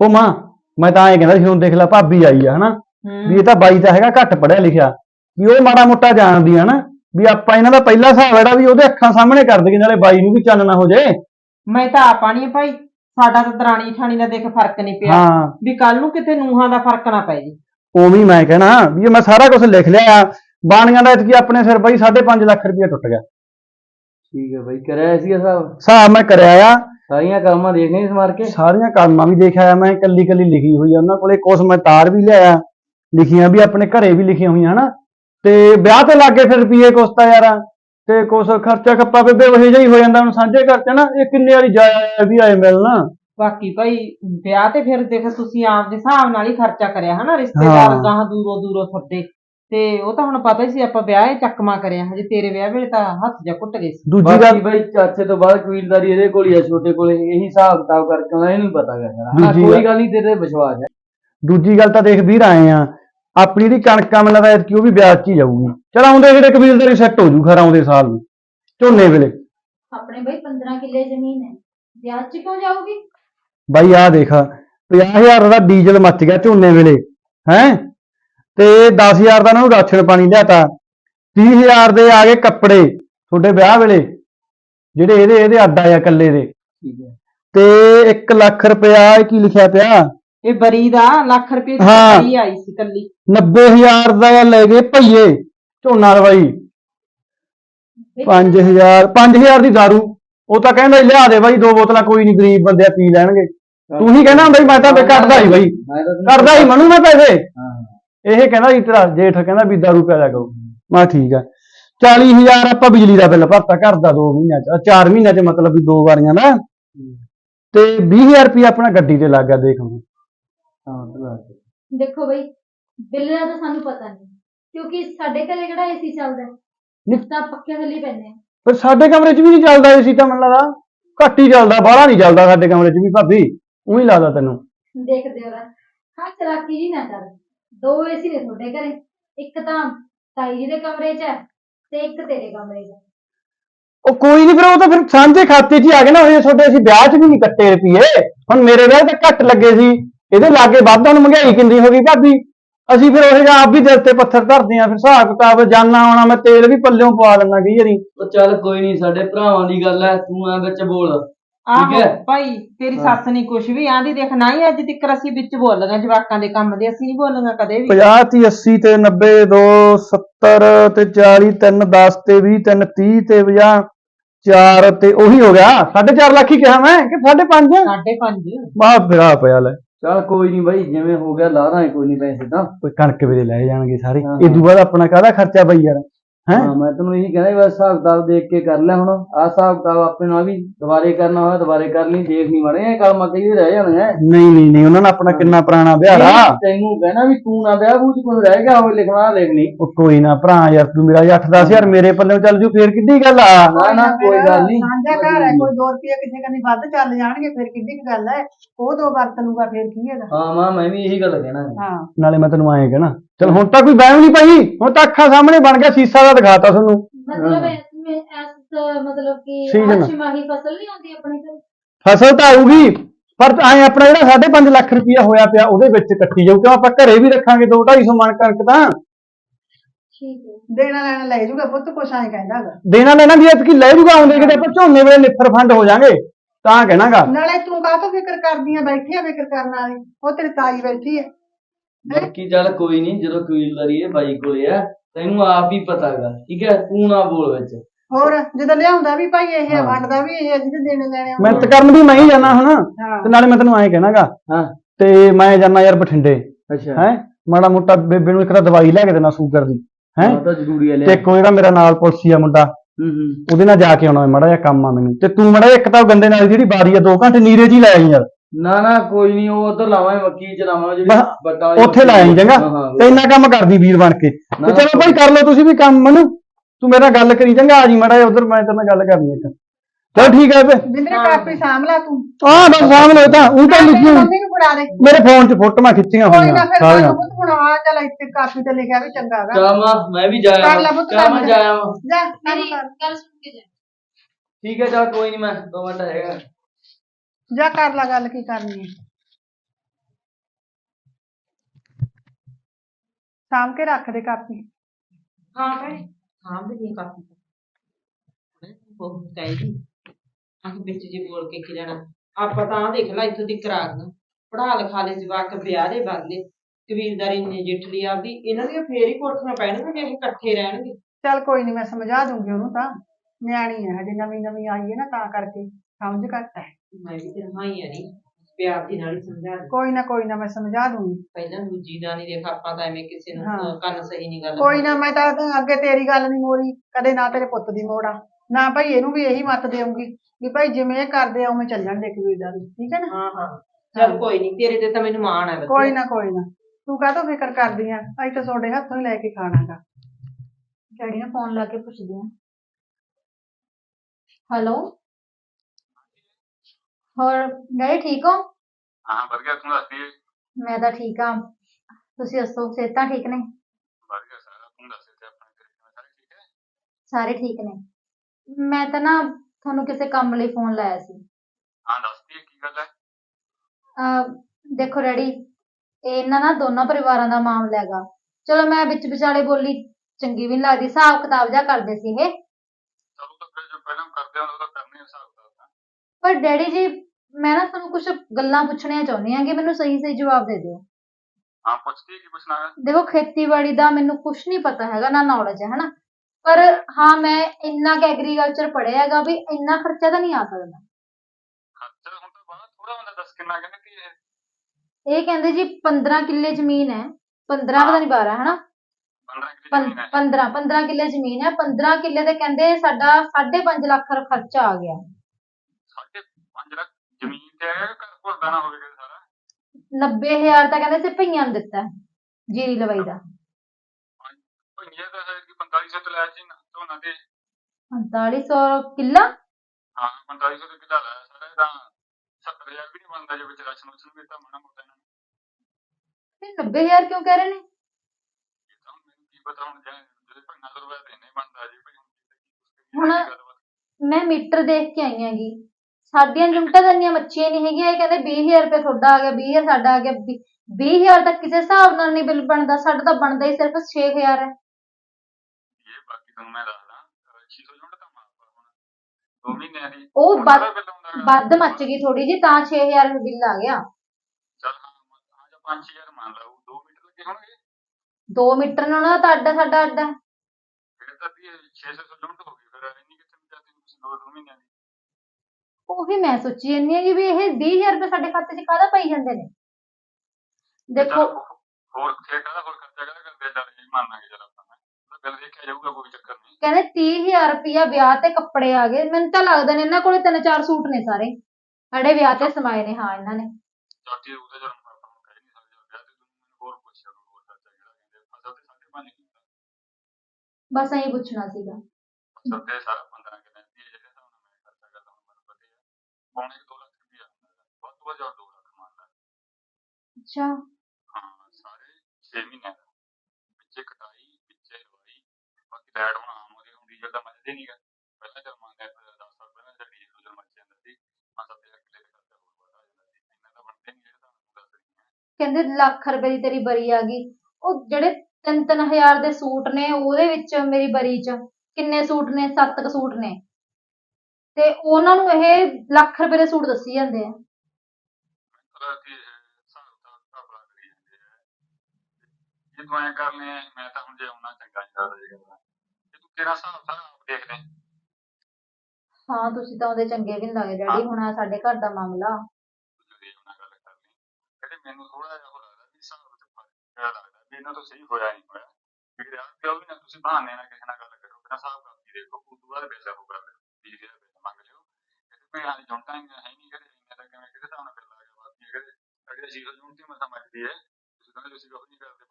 ਉਹ ਮਾਂ ਮੈਂ ਤਾਂ ਐਂ ਕਹਿੰਦਾ ਸੀ ਹੁਣ ਦੇਖ ਲੈ ਭਾਬੀ ਆਈ ਆ ਹਨਾ? ਵੀ ਇਹ ਤਾਂ ਬਾਈ ਤਾਂ ਹੈਗਾ ਘੱਟ ਪੜਿਆ ਲਿਖਿਆ। ਵੀ ਉਹ ਮਾੜਾ ਮੋਟਾ ਜਾਣਦੀ ਆ ਨਾ ਵੀ ਆਪਾਂ ਇਹਨਾਂ ਦਾ ਪਹਿਲਾ ਹਿਸਾਬ ਜਿਹੜਾ ਵੀ ਉਹਦੇ ਅੱਖਾਂ ਸਾਹਮਣੇ ਕਰ ਦੇਗੇ ਨਾਲੇ ਬਾਈ ਨੂੰ ਵੀ ਚਾਨਣਾ ਹੋ ਜਾਏ ਮੈਂ ਤਾਂ ਆਪਾ ਨਹੀਂ ਭਾਈ। ਸਾਡਾ ਤਾਂ ਦਰਾਣੀ ਠਾਣੀ ਦਾ ਦੇਖ ਫ਼ਰਕ ਨਹੀਂ ਪਿਆ। ਹਾਂ। ਵੀ ਕੱਲ ਨੂੰ ਕਿਤੇ ਨੂਹਾਂ ਦਾ ਫ਼ਰਕ ਨਾ ਪੈ ਜੇ। ਉਵੇਂ ਹੀ ਮੈਂ ਕਹਿਣਾ ਵੀ ਇਹ ਮੈਂ ਸਾਰਾ ਕੁਝ ਲਿਖ ਲਿਆ ਆ। ਬਾਣੀਆਂ ਦਾ ਇਤਕੀ ਆਪਣੇ ਸਿਰ ਬਾਈ 5.5 ਲੱਖ ਰੁਪਇਆ ਟੁੱਟ ਗਿਆ। ਠੀਕ ਹੈ ਬਾਈ ਕਰਿਆ ਸੀ ਹਿਸਾਬ? ਹਿਸਾਬ ਮੈਂ ਕਰਿਆ ਆ। ਸਾਰੀਆਂ ਕਾਮਾਂ ਦੇਖਣੇ ਇਸ ਮਾਰ ਕੇ? ਸਾਰੀਆਂ ਕਾਲਮਾਂ ਵੀ ਦੇਖਿਆ ਆ ਮੈਂ ਕੱਲੀ ਕੱਲੀ ਲਿਖੀ ਹੋਈ ਆ। ਉਹਨਾਂ ਕੋਲੇ ਕੁਛ ਮੈਂ ਤਾਰ ਵੀ ਲਿਆਇਆ ਲਿਖੀਆਂ ਵੀ ਆਪਣੇ ਘਰੇ ਵੀ ਲਿਖੀਆਂ ਹੋਈਆਂ ਹਨਾ? ਤੇ ਵਿਆਹ ਤੇ ਲੱਗੇ ਫਿਰ ਰੁਪਈਏ ਕੁਛ ਤਾਂ ਯਾਰ। ਤੇ ਕੁਛ ਖਰਚਾ ਖੱਪਾ ਬੇਬੇ ਉਹ ਜਿਹਾ ਹੀ ਹੋ ਜਾਂਦਾ ਹੁਣ ਸਾਂਝੇ ਘਰ ਚ ਨਾ ਇਹ ਕਿੰਨੇ ਵਾਰੀ ਜਾਇਆ ਵੀ ਆਏ ਮਿਲਣਾ। ਬਾਕੀ ਭਾਈ ਵਿਆਹ ਤੇ ਫਿਰ ਦੇਖ ਤੁਸੀਂ ਆਪ ਦੇ ਹਿਸਾਬ ਨਾਲ ਹੀ ਖਰਚਾ ਕਰਿਆ ਹਨਾ? ਰਿਸ਼ਤੇਦਾਰ। ਗਾਹਾਂ ਦੂਰੋਂ ਦੂਰੋਂ ਸੱਦੇ ਤੇ ਉਹ ਤਾਂ ਹੁਣ ਪਤਾ ਹੀ ਸੀ ਆਪਾਂ ਵਿਆਹ ਇਹ ਚੱਕਮਾ ਕਰਿਆ ਹਜੇ ਤੇਰੇ ਵਿਆਹ ਵੇਲੇ ਤਾਂ ਹੱਥ ਜਾ ਘੁੱਟ ਗਏ ਸੀ। ਦੂਜੀ ਬਾਕੀ ਗੱਲ ਬਾਈ ਚਾਚੇ ਤੋਂ ਬਾਅਦ ਕਬੀਲਦਾਰੀ ਇਹਦੇ ਕੋਲ ਹੀ ਆ ਛੋਟੇ ਕੋਲੇ ਇਹੀ ਹਿਸਾਬ ਕਿਤਾਬ ਕਰਕੇ ਉਹਨਾਂ ਇਹਨੂੰ ਪਤਾ ਸਾਰਾ। ਹਾਂ ਦੂਜੀ ਕੋਈ ਗੱਲ- ਗੱਲ ਨਹੀਂ ਤੇਰੇ ਤੇ ਵਿਸ਼ਵਾਸ ਹੈ। ਦੂਜੀ ਗੱਲ ਤਾਂ ਦੇਖ ਵੀਰ ਆਏ ਆ। ਆਪਣੀ ਜਿਹੜੀ ਕਣਕਾਂ ਮੈਨੂੰ ਲੱਗਦਾ ਕਿ ਉਹ ਵੀ ਵਿਆਜ 'ਚ ਹੀ ਜਾਊਗੀ। ਚਲ ਆਉਂਦੇ ਜਿਹੜੇ ਕਬੀਲਦਾਰੀ ਸੈੱਟ ਹੋ ਜੂ ਖਰਾ ਆਉਂਦੇ ਸਾਲ ਨੂੰ ਝੋਨੇ ਵੇਲੇ। ਆਪਣੇ ਬਈ 15 ਕਿੱਲੇ ਜ਼ਮੀਨ ਹੈ। ਵਿਆਜ ਚ ਕਿਉਂ ਜਾਊਗੀ? ਬਾਈ ਆਹ ਦੇਖ 50000 ਦਾ ਡੀਜ਼ਲ ਮੱਚ ਗਿਆ ਝੋਨੇ ਵੇਲੇ ਹੈ? ਤੇ 10000 ਦਾ ਉਹਨਾਂ ਨੂੰ ਰਾਸ਼ਨ ਪਾਣੀ ਲਿਆਤਾ। 30000 ਦੇ ਆ ਗਏ ਕੱਪੜੇ ਤੁਹਾਡੇ ਵਿਆਹ ਵੇਲੇ ਜਿਹੜੇ ਇਹਦੇ ਇਹਦੇ ਅੱਡ ਆ ਇਕੱਲੇ ਦੇ। ਠੀਕ ਹੈ। ਤੇ 1 ਲੱਖ ਰੁਪਇਆ ਇਹ ਕੀ ਲਿਖਿਆ ਪਿਆ? ਇਹ ਬਰੀ ਦਾ ਲੱਖ ਰੁਪਏ ਦੀ ਹਾਂ। ਬਰੀ ਆਈ ਸੀ ਕੱਲੀ 90000 ਦਾ ਲੈ ਗਏ ਭਈਏ ਝੋਨਾ ਲਵਾਈ 5000 5000 ਦੀ दारू ਉਹ ਤਾਂ ਕਹਿੰਦਾ ਲਿਆ ਦੇ ਬਾਈ ਦੋ ਬੋਤਲਾਂ ਕੋਈ ਨਹੀਂ ਗਰੀਬ ਬੰਦੇ ਆ ਪੀ ਲੈਣਗੇ। ਤੂੰ ਹੀ ਕਹਿੰਦਾ ਹੁੰਦਾ ਸੀ ਮੈਂ ਤਾਂ ਕੱਢਦਾ ਹੀ ਬਾਈ। ਮੈਂ ਤਾਂ ਤੈਨੂੰ- ਕਰਦਾ ਹੀ ਮਨੂ ਮੈਂ ਪੈਸੇ। ਹਾਂ। ਇਹ ਕਹਿੰਦਾ ਜੀ ਤੇਰਾ ਜੇਠ ਕਹਿੰਦਾ ਵੀ ਦਾਰੂ ਪਿਆ ਜਾ ਕਰੋ। ਮੈਂ ਕਿਹਾ ਠੀਕ ਆ। 40000 ਆਪਾਂ ਬਿਜਲੀ ਦਾ ਬਿੱਲ ਭਰਤਾ ਘਰ ਦਾ 2 ਮਹੀਨਿਆਂ ਚ 4 ਮਹੀਨਿਆਂ ਚ ਮਤਲਬ ਵੀ ਦੋ ਵਾਰੀਆਂ ਦਾ ਤੇ 20000 ਰੁਪਏ ਆਪਣਾ ਗੱਡੀ ਤੇ ਲੱਗ ਗਿਆ ਦੇਖ ਹੁਣ ਹਾਂ। ਦੇਖੋ ਬਈ ਬਿੱਲ ਦਾ ਤਾਂ ਸਾਨੂੰ ਪਤਾ ਨਹੀਂ ਕਿਉਂਕਿ ਸਾਡੇ ਘਰੇ ਕਿਹੜਾ ਏਸੀ ਚੱਲਦਾ ਨਹੀਂ। ਤਾਂ ਪੱਕੇ ਥੱਲੇ ਪੈਂਦੇ ਆ ਪਰ ਸਾਡੇ ਕਮਰੇ 'ਚ ਵੀ ਨਹੀਂ ਚੱਲਦਾ ਏਸੀ ਤਾਂ ਮੈਨੂੰ ਲੱਗਦਾ। ਘੱਟ ਹੀ ਚੱਲਦਾ ਬਾਹਲਾ ਨਹੀਂ ਚੱਲਦਾ ਸਾਡੇ ਕਮਰੇ 'ਚ ਵੀ ਭਾਬੀ। ਉਹੀ ਲੱਗਦਾ ਤੈਨੂੰ। ਦੇਖਦੇ ਹੋ ਹਾਂ ਚਲਾਕੀ ਜੀ ਨਾ ਕਰ। ਦੋ ਏਸੀ ਨੇ ਤੁਹਾਡੇ ਘਰੇ ਇੱਕ ਤਾਂ ਤਾਈ ਜੀ ਦੇ ਕਮਰੇ 'ਚ ਹੈ ਤੇ ਇੱਕ ਤੇਰੇ ਕਮਰੇ 'ਚ ਹੈ। ਉਹ ਕੋਈ ਨਹੀਂ ਫਿਰ ਉਹ ਤਾਂ ਫਿਰ ਸਾਂਝੇ ਖਾਤੇ 'ਚ ਹੀ ਆ ਗਏ ਨਾ ਉਹ ਤੁਹਾਡੇ ਅਸੀਂ ਵਿਆਹ 'ਚ ਵੀ ਨਹੀਂ ਕੱਟੇ ਰੁਪਏ ਹੁਣ ਮੇਰੇ ਵਿਆਹ ਤੇ ਘੱਟ ਲੱਗੇ ਸੀ ਇਹਦੇ ਲਾਗੇ ਵੱਧ ਹੁਣ ਮਹਿੰਗਾਈ ਕਿੰਨੀ ਹੋ ਗਈ ਭਾਬੀ? ਅਸੀਂ ਫਿਰ ਉਹ ਜਿਹਾ ਆਪ ਵੀ ਦਿਲ ਤੇ ਪੱਥਰ ਧਰਦੇ ਆ ਫਿਰ ਹਿਸਾਬ ਕਿਤਾਬ ਜਾਨਾ ਆਉਣਾ ਮੈਂ ਤੇਲ ਵੀ ਪੱਲਿਓਂ ਪਵਾ ਲੈਣਾ ਕਈ ਵਾਰੀ। ਉਹ ਚੱਲ ਕੋਈ ਨਹੀਂ ਸਾਡੇ ਭਰਾਵਾਂ ਦੀ ਗੱਲ ਹੈ ਤੂੰ ਐ ਵਿੱਚ ਬੋਲ। ਆਹੋ ਹੈ। ਭਾਈ ਤੇਰੀ ਸੱਸ ਨਹੀਂ ਕੁਛ ਵੀ ਆਂਦੀ ਦੇਖ ਨਾ ਹੀ ਅੱਜ ਤੱਕ ਅਸੀਂ ਵਿੱਚ ਬੋਲਾਂਗੇ ਜਵਾਕਾਂ ਦੇ ਕੰਮ ਦੇ ਅਸੀਂ ਨਹੀਂ ਬੋਲਾਂਗੇ ਕਦੇ ਵੀ। 50 ਤੀ 80 ਤੇ 90 2 70 ਤੇ 40 3 10 ਤੇ 20 3 30 ਤੇ 50 4 ਤੇ ਉਹੀ ਹੋ ਗਿਆ। 4.5 ਲੱਖ ਹੀ ਕਿਹਾ ਮੈਂ ਕਿ 5.5 ਸਾਢੇ ਪੰਜ। ਵਾਹ ਫਿਰਾ ਪਿਆ ਲੈ। ਚੱਲ ਕੋਈ ਨਹੀਂ ਬਾਈ ਜਿਵੇਂ ਹੋ ਗਿਆ ਲਾ ਦਾਂਗੇ ਕੋਈ ਨਹੀਂ ਪੈਸੇ ਤਾਂ। ਕੋਈ ਕਣਕ ਵੇਲੇ ਲੈ ਜਾਣਗੇ ਸਾਰੇ। ਹਾਂ, ਇਹ ਤੋਂ ਬਾਅਦ ਆਪਣਾ ਕਾਹਦਾ ਖਰਚਾ ਬਈ ਯਾਰ? ਹੈਂ? ਹਾਂ ਮੈਂ ਤੈਨੂੰ ਇਹੀ ਕਹਿੰਦਾ ਵੀ ਬਸ ਹਿਸਾਬ ਕਿਤਾਬ ਦੇਖ ਕੇ ਕਰ ਲੈ ਹੁਣ। ਆਹ ਹਿਸਾਬ ਕਿਤਾਬ ਆਪੇ ਨਾਲ ਵੀ ਦੁਬਾਰੇ ਕਰਨਾ ਹੋਇਆ ਦੁਬਾਰੇ ਕਰ ਲਈ ਦੇਖ ਨਹੀਂ ਮੜੇ ਇਹ ਕਲਮਾਂ ਕਈ ਰਹਿ ਜਾਣਗੇ ਨਹੀਂ ਨਹੀਂ ਨਹੀਂ ਉਹਨਾਂ ਨਾਲ ਆਪਣਾ ਕਿੰਨਾ ਪੁਰਾਣਾ ਵਿਆਹ ਆ? ਤੈਨੂੰ ਕਹਿਣਾ ਵੀ ਤੂੰ ਨਾ ਵਿਆਹ ਬੂਝ ਕੋਲ ਰਹਿ ਗਿਆ ਹੋਵੇ ਲਿਖਣਾ ਲਿਖ ਲਈ। ਉਹ ਕੋਈ ਨਾ ਭਰਾ ਯਾਰ ਤੂੰ ਮੇਰਾ 8-10000 ਮੇਰੇ ਪੱਲੇ ਚੱਲ ਜੂ ਫੇਰ ਕਿੱਡੀ ਗੱਲ ਆ? ਨਾ ਨਾ ਕੋਈ ਗੱਲ ਨਹੀਂ। ਸਾਂਝਾ ਘਰ ਹੈ ਕੋਈ 2 ਰੁਪਏ ਕਿਸੇ ਕੰਨੀ ਵੱਧ ਚੱਲ ਜਾਣਗੇ ਫਿਰ ਕਿੱਡੀ ਕੁ ਗੱਲ ਹੈ ਉਹ ਦੋ ਵਰਤ ਲੂਗਾ ਫਿਰ ਕੀ ਹੈਗਾ? ਹਾਂ ਮਾਂ ਮੈਂ ਵੀ ਇਹੀ ਗੱਲ ਕਹਿਣਾ। ਹਾਂ। ਨਾਲੇ ਮੈਂ ਤੈਨੂੰ ਆਏ ਕਹਿਣਾ ਚਲ ਹੁਣ ਤਾਂ ਕੋਈ ਬਹਿਮ ਨਹੀਂ ਪਈ ਹੁਣ ਤਾਂ ਅੱਖਾਂ ਸਾਹਮਣੇ ਬਣ ਗਿਆ ਸੀਸਾ ਦਾ ਦਿਖਾਤਾ ਤੁਹਾਨੂੰ। ਮਤਲਬ ਇਸ ਵਿੱਚ ਇਸ ਮਤਲਬ ਕਿ Season। ਅੱਛੀ ਮਾਹੀ ਫਸਲ ਨਹੀਂ ਆਉਂਦੀ ਆਪਣੇ ਘਰੇ? ਫਸਲ ਤਾਂ ਆਊਗੀ ਪਰ ਐ ਆਪਣਾ ਜਿਹੜਾ 5.5 ਲੱਖ ਰੁਪਇਆ ਹੋਇਆ ਪਿਆ ਉਹਦੇ ਵਿੱਚ ਕੱਟੀ ਜਾਊ। ਕਿਉਂ ਆਪਾਂ ਘਰੇ ਵੀ ਰੱਖਾਂਗੇ 2-250 ਮਣ ਕਣਕ ਤਾਂ? ਠੀਕ ਹੈ। ਦੇਣਾ ਲੈਣਾ ਲੈ ਜਾਊਗਾ ਪੁੱਤ ਕੁਛ ਐਂ ਕਹਿੰਦਾ ਦੇਣਾ ਲੈਣਾ ਵੀ ਐਤਕੀ ਲੈ ਜੂਗਾ ਆਉਂਦੇ ਕਿਤੇ ਆਪਾਂ ਝੋਨੇ ਵੇਲੇ ਨਿਫਰ ਫੰਡ ਹੋ ਜਾਾਂਗੇ ਤਾਂ ਕਹਿਣਾਗਾ ਨਾਲੇ ਤੂੰ ਕਾਹਤੋਂ ਫਿਕਰ ਕਰਦੀ ਆ ਬੈਠੀ ਆ ਫਿਕਰ ਕਰਨ ਵਾਲੀ ਉਹ ਤੇਰੀ ਤਾਈ ਬੈਠੀ ਹੈ ਬਾਕੀ ਚੱਲ ਕੋਈ ਨਹੀਂ ਜਦੋਂ ਕਬੀਲਦਾਰੀ ਇਹ ਬਾਈ ਕੋਲੇ ਆ ਤੈਨੂੰ ਆਪ ਹੀ ਪਤਾਗਾ ਠੀਕ ਹੈ? ਤੂੰ ਨਾ ਬੋਲ ਵਿੱਚ। ਹੋਰ ਜਦੋਂ ਲਿਆਉਂਦਾ ਵੀ ਭਾਈ ਇਹ ਆ ਹਾਂ। ਵੰਡਦਾ ਵੀ ਇਹ ਆ ਜਿਹਦੇ ਦੇਣੇ ਲੈਣੇ ਆ। ਮਿਹਨਤ ਕਰਨ ਵੀ ਮੈਂ ਹੀ ਜਾਣਾ ਹੁਣ ਹਾਂ। ਤੇ ਨਾਲੇ ਮੈਂ ਤੈਨੂੰ ਐਂ ਕਹਿਣਾਗਾ ਹਾਂ। ਤੇ ਮੈਂ ਜਾਣਾ ਯਾਰ ਬਠਿੰਡੇ। ਅੱਛਾ। ਹੈ? ਮਾੜਾ ਮੋਟਾ ਬੇਬੇ ਨੂੰ ਇੱਕ ਤਾਂ ਦਵਾਈ ਲੈ ਕੇ ਦੇਣਾ ਸ਼ੂਗਰ ਦੀ। ਹੈ? ਤਾਂ ਜ਼ਰੂਰੀ ਹੈ ਤੇ ਲੈ ਇੱਕ ਉਹ ਜਿਹੜਾ ਮੇਰਾ ਨਾਲ ਪੁਲਸੀ ਆ ਮੁੰਡਾ ਹੂੰ ਹੂੰ। ਉਹਦੇ ਨਾਲ ਜਾ ਕੇ ਆਉਣਾ ਮਾੜਾ ਜਿਹਾ ਕੰਮ ਆ ਮੈਨੂੰ। ਤੇ ਤੂੰ ਮਾੜਾ ਜਿਹਾ ਇੱਕ ਤਾਂ ਉਹ ਗੰਦੇ ਨਾਲ ਜਿਹੜੀ ਬਾਰੀ ਆ 2 ਘੰਟੇ ਨੀਰੇ 'ਚ ਹੀ ਲੈ ਆਈ ਯਾਰ। ਨਾ ਨਾ ਕੋਈ ਨਹੀਂ ਉਹ ਉਧਰ ਲਾਵਾਂਗੇ ਮੱਕੀ ਚ ਲਾਵਾਂਗੇ ਜਿਹੜੀ ਬਸ ਵਾਲੀ ਉੱਥੇ ਲੈ ਆਈ ਚੰਗਾ ਹਾਂ, ਹਾਂ, ਤੇ ਇੰਨਾ ਕੰਮ ਕਰਦੀ ਵੀਰ ਬਣ ਕੇ। ਨਾ, ਤੇ ਚਲੋ ਭਾਈ ਕਰ ਲਓ ਤੁਸੀਂ ਵੀ ਕੰਮ ਮਨੂੰ। ਤੂੰ ਮੇਰੇ ਨਾਲ ਗੱਲ ਕਰੀ ਚੰਗਾ ਆ ਜੀ ਮਾੜਾ ਜਿਹਾ ਉਧਰ ਮੈਂ ਤੇਰੇ ਨਾਲ ਗੱਲ ਕਰਨੀ ਇੱਕ। ਚਲ ਠੀਕ ਹੈ ਵੇ ਬਿੰਦਰੇ ਕਾਪੀ ਸਾਂਭ ਲਾ ਤੂੰ। ਆਹ ਬਸ ਸਾਹਮਣੇ ਤਾਂ ਉਹ ਤਾਂ ਲਿਖੀ ਹੋਈ। ਮੰਮੀ ਨੂੰ ਫੜਾ ਦੇ। ਮੇਰੇ ਫੋਨ 'ਚ ਫੋਟੋਆਂ ਖਿੱਚੀਆਂ ਕੋਈ ਹੋਈਆਂ ਨਾ ਫਿਰ ਸਾਰੀਆਂ। ਹੁਣ ਆ ਚੱਲ ਇੱਥੇ ਕਾਪੀ ਤੇ ਲਿਖਿਆ ਵੀ ਚੰਗਾ ਗਾ। ਚਾਹ ਮਾਂ ਮੈਂ ਵੀ ਜਾਇਆ ਕਰ ਲੈ ਪੁੱਤ ਚਾਹ ਮੈਂ ਕੰਮ। ਜਾਇਆ ਵਾਂ। ਜਾ ਕੰਮ ਮੇਰੀ ਕਰ ਗੱਲ ਸੁਣ ਕੇ ਜਾ। ਠੀਕ ਹੈ ਚੱਲ ਕੋਈ ਨਹੀਂ ਮੈਂ ਦੋ ਮਿੰਟ ਹੈਗਾ। ਜਾ ਕਰ ਲਾ ਗੱਲ ਕੀ ਕਰਨੀ ਹੈ। ਸਾਂਭ ਕੇ ਰੱਖ ਦੇ ਕਾਪੀ। ਹਾਂ ਭੈਣੇ ਸਾਂਭ ਦੀ ਕਾਪੀ ਉਹ ਅਸੀਂ ਵਿੱਚ ਜੇ ਬੋਲ ਕੇ ਕੀ ਲੈਣਾ। ਆਪਾਂ ਤਾਂ ਦੇਖ ਲੈ ਇੱਥੋਂ ਦੀ ਕਰਾਗ ਪੜਾ ਲਿਖਾ ਲੈ ਜਵਾਕ ਵਿਆਹ ਦੇ ਬਦਲੇ ਕਬੀਲਦਾਰੀ ਨੇ ਜਿੱਠ ਲਈ ਆਪਦੀ। ਇਹਨਾਂ ਦੀਆਂ ਫੇਰ ਹੀ ਕੋਠੀਆਂ ਪੈਣਗੀਆਂ ਜੇ ਅਸੀਂ ਇਕੱਠੇ ਰਹਿਣਗੇ। ਚੱਲ ਕੋਈ ਨਹੀਂ ਮੈਂ ਸਮਝਾ ਦੂੰਗੀ ਉਹਨੂੰ ਤਾਂ। ਨਿਆਣੀ ਹੈ ਹਜੇ ਨਵੀਂ ਨਵੀਂ ਆਈ ਹੈ ਨਾ ਤਾਂ ਕਰਕੇ। ਸਮਝ ਘੱਟ ਹੈ। ਮੈਂ ਵੀ ਤੇਰਾ ਮਾਈ ਆ ਨਹੀਂ ਪਿਆਰ ਦੀ ਨਾਲ ਹੀ ਸਮਝਾ ਦੇ। ਕੋਈ ਨਾ ਕੋਈ ਨਾ ਮੈਂ ਸਮਝਾ ਦੂੰਗੀ। ਪਹਿਲਾਂ ਦੂਜੀ ਦਾ ਨਹੀਂ ਦੇਖ ਆਪਾਂ ਤਾਂ ਐਵੇਂ ਕਿਸੇ ਨੂੰ ਹਾਂ। ਅਹ ਕੰਨ ਸਹੀ ਨਹੀਂ ਗੱਲ ਕੋਈ ਨਾ ਮੈਂ ਤਾਂ ਅੱਗੇ ਤੇਰੀ ਗੱਲ ਨਹੀਂ ਮੋੜੀ ਕਦੇ ਨਾ ਤੇਰੇ ਪੁੱਤ ਦੀ ਮੋੜਾ ਨਾ ਭਾਈ ਇਹਨੂੰ ਵੀ ਇਹੀ ਮੱਤ ਦੇਵਾਂਗੀ ਵੀ ਭਾਈ ਜਿਵੇਂ ਇਹ ਕਰਦੇ ਆ ਉਵੇਂ ਚੱਲਣ ਦੇ ਕਬੀਲਦਾਰੀ ਠੀਕ ਹੈ ਨਾ? ਹਾਂ ਹਾਂ। ਚੱਲ ਕੋਈ ਨਹੀਂ ਤੇਰੇ ਤੇ ਤਾਂ ਮੈਨੂੰ ਮਾਣ ਹੈ। ਕੋਈ ਨਾ ਕੋਈ ਨਾ। ਤੂੰ ਕਾਹਤੋਂ ਫਿਕਰ ਕਰਦੀ ਆ? ਅਸੀਂ ਤਾਂ ਤੁਹਾਡੇ ਹੱਥੋਂ ਹੀ ਲੈ ਕੇ ਖਾਣਾਗਾ। ਡੈਡੀ ਨੂੰ ਫੋਨ ਲਾ ਕੇ ਪੁੱਛਦੀ ਹਾਂ ਹੈਲੋ? ਹੋਰ ਡੈਡੀ ਠੀਕ ਹੋ? ਹਾਂ ਵਧੀਆ ਤੂੰ ਦੱਸਦੀ ਮੈਂ ਤਾਂ ਠੀਕ ਹਾਂ। ਤੁਸੀਂ ਦੱਸੋ ਸਿਹਤਾਂ ਠੀਕ ਨੇ? ਵਧੀਆ ਸਾਰਾ ਤੂੰ ਦੱਸ ਤੇ ਆਪਣੇ ਘਰੇ ਕਿਵੇਂ ਸਾਰੇ ਠੀਕ ਹੈ ਸਾਰੇ ਠੀਕ ਨੇ। ਮੈਂ ਤਾਂ ਨਾ ਤੁਹਾਨੂੰ ਕਿਸੇ ਕੰਮ ਲਈ ਫੋਨ ਲਾਇਆ ਸੀ। ਹਾਂ ਦੱਸਦੀ ਕੀ ਗੱਲ ਹੈ? ਅਹ ਦੇਖੋ ਡੈਡੀ ਇਹ ਇਹਨਾਂ ਨਾ ਦੋਨਾਂ ਪਰਿਵਾਰਾਂ ਦਾ ਮਾਮਲਾ ਹੈਗਾ। ਚਲੋ ਮੈਂ ਵਿੱਚ ਵਿਚਾਲੇ ਬੋਲੀ ਚੰਗੀ ਵੀ ਨੀ ਲੱਗਦੀ ਹਿਸਾਬ ਕਿਤਾਬ ਜਾ ਕਰਦੇ ਸੀ ਇਹ। ਚਲੋ ਤਾਂ ਫਿਰ ਜੋ ਪਹਿਲਾਂ ਕਰਦੇ ਹਾਂ ਉਹ ਤਾਂ ਕਰਨੇ ਹਿਸਾਬ ਦਾ ਤਾਂ। ਪਰ ਡੈਡੀ ਜੀ ਮੈਂ ਨਾ ਤੁਹਾਨੂੰ ਕੁਝ ਗੱਲਾਂ ਪੁੱਛਣੀਆਂ ਚਾਹੁੰਦੀ ਹਾਂ ਕਿ ਮੈਨੂੰ ਸਹੀ ਸਹੀ ਜਵਾਬ ਦੇ ਦਿਓ। ਹਾਂ ਪੁੱਛਦੀ ਕੀ ਪੁੱਛਣਾ ਹੈ? ਦੇਖੋ ਖੇਤੀਬਾੜੀ ਦਾ ਮੈਨੂੰ ਕੁਝ ਨਹੀਂ ਪਤਾ ਹੈਗਾ ਨਾ ਨੌਲੇਜ ਹੈ ਹਨਾ? ਪਰ ਹਾਂ ਮੈਂ ਇੰਨਾ ਕੁ ਐਗਰੀਕਲਚਰ ਪੜ੍ਹਿਆ ਹੈਗਾ ਵੀ ਇੰਨਾ ਖਰਚਾ ਤਾਂ ਨਹੀਂ ਆ ਸਕਦਾ। ਖਰਚਾ ਹੁਣ ਤਾਂ ਥੋੜਾ ਹੁੰਦਾ ਦੱਸ ਕਿੰਨਾ ਕਹਿੰਦੇ ਕੀ ਇਹ? ਇਹ ਕਹਿੰਦੇ ਜੀ 15 ਕਿੱਲੇ ਜ਼ਮੀਨ ਹੈ 15 ਪਤਾ ਨਹੀਂ 12 ਹਨਾ? 15 ਕਿੱਲੇ ਜ਼ਮੀਨ ਹੈ। 15 15 ਕਿੱਲੇ ਜ਼ਮੀਨ ਹੈ 15 ਕਿੱਲੇ ਤੇ ਕਹਿੰਦੇ ਸਾਡਾ 5.5 ਲੱਖ ਰੁਪਏ ਖਰਚਾ ਆ ਗਿਆ। ਸਾਢੇ 5 ਲੱਖ ਜ਼ਮੀਨ ਤੇ ਹੈ ਘਰ ਕੋਲ ਦਾਣਾ ਹੋਵੇਗਾ ਸਾਰਾ? 90000 ਤਾਂ ਕਹਿੰਦੇ ਸੀ ਭਈਆਂ ਨੂੰ ਦਿੱਤਾ ਹੈ, ਜੀਰੀ ਲਵਾਈ ਦਾ। ਭਈਏ ਦਾ ਹੈ ਕਿ 4500 ਤੇ ਲਾਇਆ ਸੀ ਨਾ ਝੋਨਾ ਤੇ 4500 ਕਿੱਲਾ? ਹਾਂ 4500 ਤੇ ਕਿੱਲਾ ਲਾਇਆ ਸਾਰਾ ਇਹਦਾ 70000 ਵੀ ਨਹੀਂ ਬਣਦਾ ਜੇ ਵਿੱਚ ਰਾਸ਼ਨ ਰੂਸ਼ਨ ਵੀ ਤਾਂ ਮਾੜਾ ਮੋਟਾ ਇਹਨਾਂ ਨੇ। ਤੇ 90000 ਕਿਉਂ ਕਹਿ ਰਹੇ ਨੇ? ਇਹ ਤਾਂ ਹੁਣ ਮੈਨੂੰ ਕੀ ਪਤਾ ਹੁਣ ਜਾਂ ਜਿਹੜੇ ਭਈਆਂ ਤੋਂ ਰੁਪਏ ਦੇਣੇ ਬਣਦਾ ਜੀ ਭਈ ਹੁਣ- ਹੁਣ ਗੱਲਬਾਤ। ਮੈਂ ਮੀਟਰ ਦੇਖ ਕੇ ਆਈ ਹੈਗੀ। ਸਾਡੀਆਂ ਲਿਮਟਾਂ ਤਾਂ ਇੰਨੀਆਂ ਮੱਛੀਆਂ ਨਹੀਂ ਹੈਗੀਆਂ ਇਹ ਕਹਿੰਦੇ 20000 ਰੁਪਏ ਤੁਹਾਡਾ ਆ ਗਿਆ 20000 ਸਾਡਾ ਆ ਗਿਆ 20000 ਤਾਂ ਕਿਸੇ ਹਿਸਾਬ ਨਾਲ ਨਹੀਂ ਬਿੱਲ ਬਣਦਾ ਸਾਡਾ ਤਾਂ ਬਣਦਾ ਹੀ ਸਿਰਫ 6000 ਹੈ। ਇਹ ਬਾਕੀ ਤੁਹਾਨੂੰ ਮੈਂ ਦੱਸਦਾ 600 ਯੂਨਿਟ ਤਾਂ ਮਾਰਦਾ ਹੁਣ। ਦੋ ਮਹੀਨਿਆਂ ਦੀ ਉਹ ਵੱਧ-। ਵੱਧ ਮੱਚ ਗਈ ਥੋੜੀ ਜੀ ਤਾਂ 6000 ਬਿੱਲ ਆ ਗਿਆ। ਚੱਲ ਹਾਂ ਜਾਂ 5000 ਮੰਨ ਲਾ ਉਹ 2 ਮੀਟਰ ਲੱਗੇ ਹੋਣਗੇ। 2 ਮੀਟਰ ਨਾਲ ਉਹਨਾਂ ਦਾ ਅੱਡਾ ਸਾਡਾ ਅੱਡਾ ਫਿਰ ਤਾਂ ਵੀ 600 ਯੂਨਿਟ ਹੋ ਗਈ ਫਿਰ ਇੰਨੀ ਕਿੱਥੇ ਮਿਲਦੀ ਤੁਸੀਂ ਦੋ ਦੋ ਮਹੀਨਿਆਂ ਦੀ। ਉਹੀ ਮੈਂ ਸੋਚੀ ਜਾਂਦੀ ਹਾਂ ਕਿ ਵੀ ਇਹ 20000 ਰੁਪਏ ਸਾਡੇ ਖਾਤੇ 'ਚ ਕਾਹਦਾ ਪਈ ਜਾਂਦੇ ਨੇ? ਦੇਖੋ ਹੋਰ ਖੇਤਾਂ ਦਾ ਹੋਰ ਖਰਚਾ ਕਰਾ ਕਰਦੇ ਚੱਲ ਇਹ ਮੰਨ ਲਾਂਗੇ ਚੱਲ ਆਪਾਂ ਬਿੱਲ ਦੇਖਿਆ ਜਾਊਗਾ ਕੋਈ ਚੱਕਰ ਨਹੀਂ। ਕਹਿੰਦੇ 30000 ਰੁਪਇਆ ਵਿਆਹ ਤੇ ਕੱਪੜੇ ਆ ਗਏ। ਮੈਨੂੰ ਤਾਂ ਲੱਗਦਾ ਨੇ ਇਹਨਾਂ ਕੋਲੇ ਤਿੰਨ ਚਾਰ ਸੂਟ ਨੇ ਸਾਰੇ। ਅੜੇ ਵਿਆਹ ਤੇ ਸਮਾਏ ਨੇ ਹਾਂ ਇਹਨਾਂ ਨੇ। ਚਾਚੀ ਉਹਦਾ ਜਦ ਆਪਾਂ ਨੂੰ ਕਹਿ ਨਹੀਂ ਸਕਦੇ ਵਿਆਹ ਤੇ ਮੈਨੂੰ ਹੋਰ ਪੁੱਛਿਆ ਕਰੋ ਹੋਰ ਖਰਚਾ ਜਿਹੜਾ ਕਹਿੰਦੇ। ਫਸਲ ਤੇ ਸਾਡੇ ਪੰਜ ਕੀਤਾ। ਬਸ ਐਂ ਪੁੱਛਣਾ ਸੀਗਾ। ਫਸਲ ਤੇ ਸਾਰਾ ਹੈ ਪੌਣੇ 2 ਲੱਖ ਰੁਪਇਆ ਹੁੰਦਾ ਹੈ। ਵੱਧ ਤੋਂ ਵੱਧ 2 ਲੱਖ ਮੰਨਦਾ ਅੱਛਾ। ਹਾਂ ਸਾਰੇ 6 ਮਹੀਨਿਆਂ ਦਾ। ਵਿੱਚੇ ਕਟਾਈ ਵਿੱਚੇ ਲਵਾਈ ਬਾਕੀ ਲੈਟ ਹੁਣ ਆਮ ਉਹਦੀ ਹੁਣ ਡੀਜ਼ਲ ਤਾਂ ਮੱਚਦੇ ਨਹੀਂਗਾ ਪਹਿਲਾਂ ਜਦ ਮੰਗਦੇ 10 ਸਾਲ ਪਹਿਲਾਂ ਜਦ ਡੀਜ਼ਲ ਜਦੋਂ ਮੱਚ ਜਾਂਦਾ ਸੀ। 5-7000 ਕਿੱਲੇ ਦੇ ਖਰਚਾ ਹੋਰ ਵਧਾ ਜਾਂਦਾ ਸੀ। ਇੰਨਾ ਤਾਂ ਬਣਦੇ ਨਹੀਂ ਜਿਹੜੇ ਤੁਹਾਨੂੰ ਦੱਸ ਰਹੀ ਹਾਂ। ਕਹਿੰਦੇ ਲੱਖ ਰੁਪਏ ਦੀ ਤੇਰੀ ਬਰੀ ਆ ਗਈ। ਉਹ ਜਿਹੜੇ ਤਿੰਨ ਤਿੰਨ ਹਜ਼ਾਰ ਦੇ ਸੂਟ ਨੇ ਉਹਦੇ ਵਿੱਚ ਮੇਰੀ ਬਰੀ 'ਚ ਕਿੰਨੇ ਸੂਟ ਨੇ? ਸੱਤ ਕੁ ਸੂਟ ਨੇ। ਤੇ ਉਹਨਾਂ ਨੂੰ ਇਹ ਲੱਖ ਰੁਪਏ ਦੇ ਸੂਟ ਦੱਸੀ ਜਾਂਦੇ ਆ। ਤਰ੍ਹਾਂ ਦੀ ਹਿਸਾਬ ਦਾ ਘਪਲਾ ਕਰੀ ਜਾਂਦੇ ਆ। ਜੇ ਤੂੰ ਐਂ ਕਰ ਲੈ ਮੈਂ ਤਾਂ ਹੁਣ ਜੇ ਆਉਣਾ ਚੰਗਾ ਨਹੀਂ ਲੱਗਦਾ ਜੇ ਕਰਦਾ ਜੇ ਤੂੰ ਤੇਰਾ ਹਿਸਾਬ ਸਾਰਾ ਆਪ ਦੇਖ ਲੈ ਹਾਂ ਤੁਸੀਂ ਤਾਂ ਉਹਦੇ ਚੰਗੇ ਵੀ ਨੀ ਡੈਡੀ ਹੁਣ ਆਹ ਸਾਡੇ ਘਰ ਦਾ ਮਾਮਲਾ। ਤੂੰ ਜੇ ਉਹਨਾਂ ਗੱਲ ਕਰ ਲਈ ਕਹਿੰਦੇ ਮੈਨੂੰ ਥੋੜਾ ਜਿਹਾ ਹੋ ਲੱਗਦਾ ਵੀ ਹਿਸਾਬ ਤੇ ਫ਼ਰਕ ਪਿਆ ਲੱਗਦਾ ਵੀ ਇਹਨਾਂ ਤੋਂ ਸਹੀ ਹੋਇਆ ਨਹੀਂ ਹੋਇਆ। ਵੀ ਯਾਰ ਕਿਉਂ ਵੀ ਨਾ ਤੁਸੀਂ ਬਹਾਨੇ ਨਾਲ ਕਿਸੇ ਨਾਲ ਗੱਲ ਕਰੋ ਬਿਨਾਂ ਹਿਸਾਬ ਕਰਕੇ ਦੇਖੋ ਉਸ ਤੋਂ ਬਾਅਦ ਪੈਸਾ ਮੰਗ ਲਿਓ ਵੀ ਹਾਂ ਜੁੰਟਾਂ ਹੀ ਨਹੀਂ ਇੰਨਾ ਕਿਵੇਂ ਕਿਹਦੇ ਹਿਸਾਬ ਨਾਲ ਮਸਾ ਮੱਚਦੀ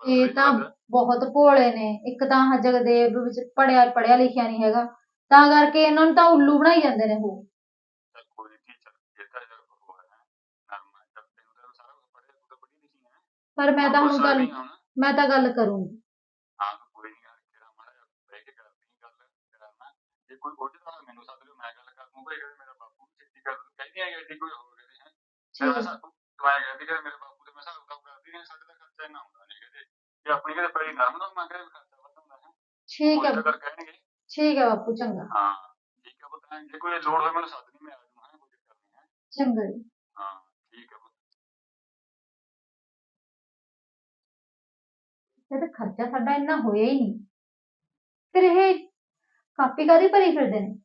ਇਹ ਤਾਂ। ਬਹੁਤ ਭੋਲੇ ਨੇ ਇੱਕ ਤਾਂ ਆਹ ਜਗਦੇਵ ਵਿੱਚ ਪੜਿਆ ਪੜਿਆ ਲਿਖਿਆ ਨਹੀਂ ਹੈਗਾ ਤਾਂ ਕਰਕੇ ਇਹਨਾਂ ਨੂੰ ਤਾਂ ਉੱਲੂ ਬਣਾਈ ਜਾਂਦੇ ਨੇ ਉਹ ਪਰ ਮੈਂ ਤਾਂ ਹੁਣ ਗੱਲ। ਮੈਂ ਤਾਂ ਗੱਲ ਕਰੂੰਗੀ ਹਾਂ ਤੂੰ ਕੋਈ ਨਹੀਂ ਯਾਰ ਕਿਹੜਾ ਮਾੜਾ ਜਿਹਾ ਬਹਿ ਕੇ ਕਰਦੀ ਗੱਲ ਕਰਨਾ ਜੇ ਕੋਈ ਪੁੱਛਦਾ ਤਾਂ ਮੈਨੂੰ ਸੱਦ ਲਿਓ ਮੈਂ ਗੱਲ ਕਰ ਦੂੰਗਾ ਇਹ ਮੇਰਾ ਬਾਪੂ ਵੀ ਛੇਤੀ ਕਰ ਦੂ ਕਹਿੰਦੀ ਹੈ ਕਿ ਕੋਈ ਹੋਰ ਕਰੇ ਹੈ। ਠੀਕ ਮੈਂ ਸਾ ਤੂੰ ਆਇਆ ਕਹਿੰਦੀ ਕਿ ਮੇਰੇ ਬਾਪੂ ਤੇ ਮੈਂ ਹਿਸਾਬ ਕਿਤਾਬ ਕਰਦੀ ਨਹੀਂ ਸਾਡੇ ਦਾ ਖਰਚਾ ਇੰਨਾ ਹੁੰਦਾ ਨਹੀਂ ਕਿਤੇ ਜੇ ਆਪਣੀ ਕਿਤੇ ਪੈਰੀ ਨਰਮ ਨੂੰ ਮੰਗ ਰਿਹਾ ਵੀ ਖਰਚਾ ਵੱਧ ਹੁੰਦਾ ਹੈ। ਠੀਕ ਹੈ। ਤਾਂ ਕਰ ਕਹਿਣਗੇ। ਠੀਕ ਹੈ ਬਾਪੂ ਚੰਗਾ। ਹਾਂ ਠੀਕ ਹੈ ਪੁੱਤ ਜੇ ਕੋਈ ਲੋੜ ਹੋਵੇ ਮੈਨੂੰ ਸੱਦ ਨਹੀਂ ਮੈਂ ਆ ਜਾਊਂਗਾ ਹੈਂ, ਕੋਈ ਚੱਕਰ ਨਹੀਂ ਹੈ। ਚੰਗਾ ਜੀ। ਹਾਂ ਠੀਕ ਹੈ ਤਾਂ ਖਰਚਾ ਸਾਡਾ ਇੰਨਾ ਹੋਇਆ ਹੀ ਨਹੀਂ। ਫਿਰ ਇਹ ਕਾਪੀ ਕਾਦੀ ਭਰੀ ਫਿਰਦੇ ਨੇ?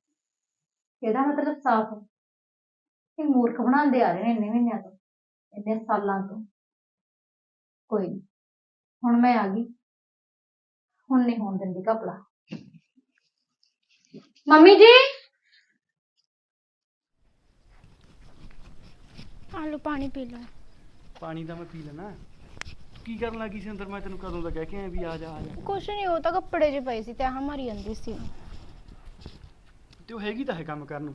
ਇਹਦਾ ਮਤਲਬ ਸਾਫ਼ ਹੈ ਕਿ ਮੂਰਖ ਬਣਾਉਂਦੇ ਆ ਰਹੇ ਨੇ ਇੰਨੇ ਮਹੀਨਿਆਂ ਤੋਂ ਇੰਨੇ ਸਾਲਾਂ ਤੋਂ। ਕੋਈ ਨਹੀਂ ਹੁਣ ਮੈਂ ਆ ਗਈ। ਹੁਣ ਨਹੀਂ ਹੋਣ ਦਿੰਦੀ ਕਪੜਾ ਮੰਮੀ ਜੀ? ਆਲੂ ਪਾਣੀ ਪੀ ਲਓ। ਪਾਣੀ ਤਾਂ ਮੈਂ ਪੀ ਲੈਣਾ ਕੀ ਕਰਨ ਲੱਗੀ ਸੀ ਅੰਦਰ? ਮੈਂ ਤੈਨੂੰ ਕਦੋਂ ਦਾ ਕਹਿ ਕੇ ਆਇਆ ਵੀ ਆ ਜਾ ਆ ਜਾ। ਕੁਛ ਨਹੀਂ ਉਹ ਤਾਂ ਕੱਪੜੇ ਜਿਹੇ ਪਏ ਸੀ ਤੇ ਆਹ ਮਾਰੀ ਜਾਂਦੀ ਸੀ। ਤੇ ਉਹ ਹੈਗੀ ਤਾਂ ਹੈ ਕੰਮ ਕਰਨ ਨੂੰ?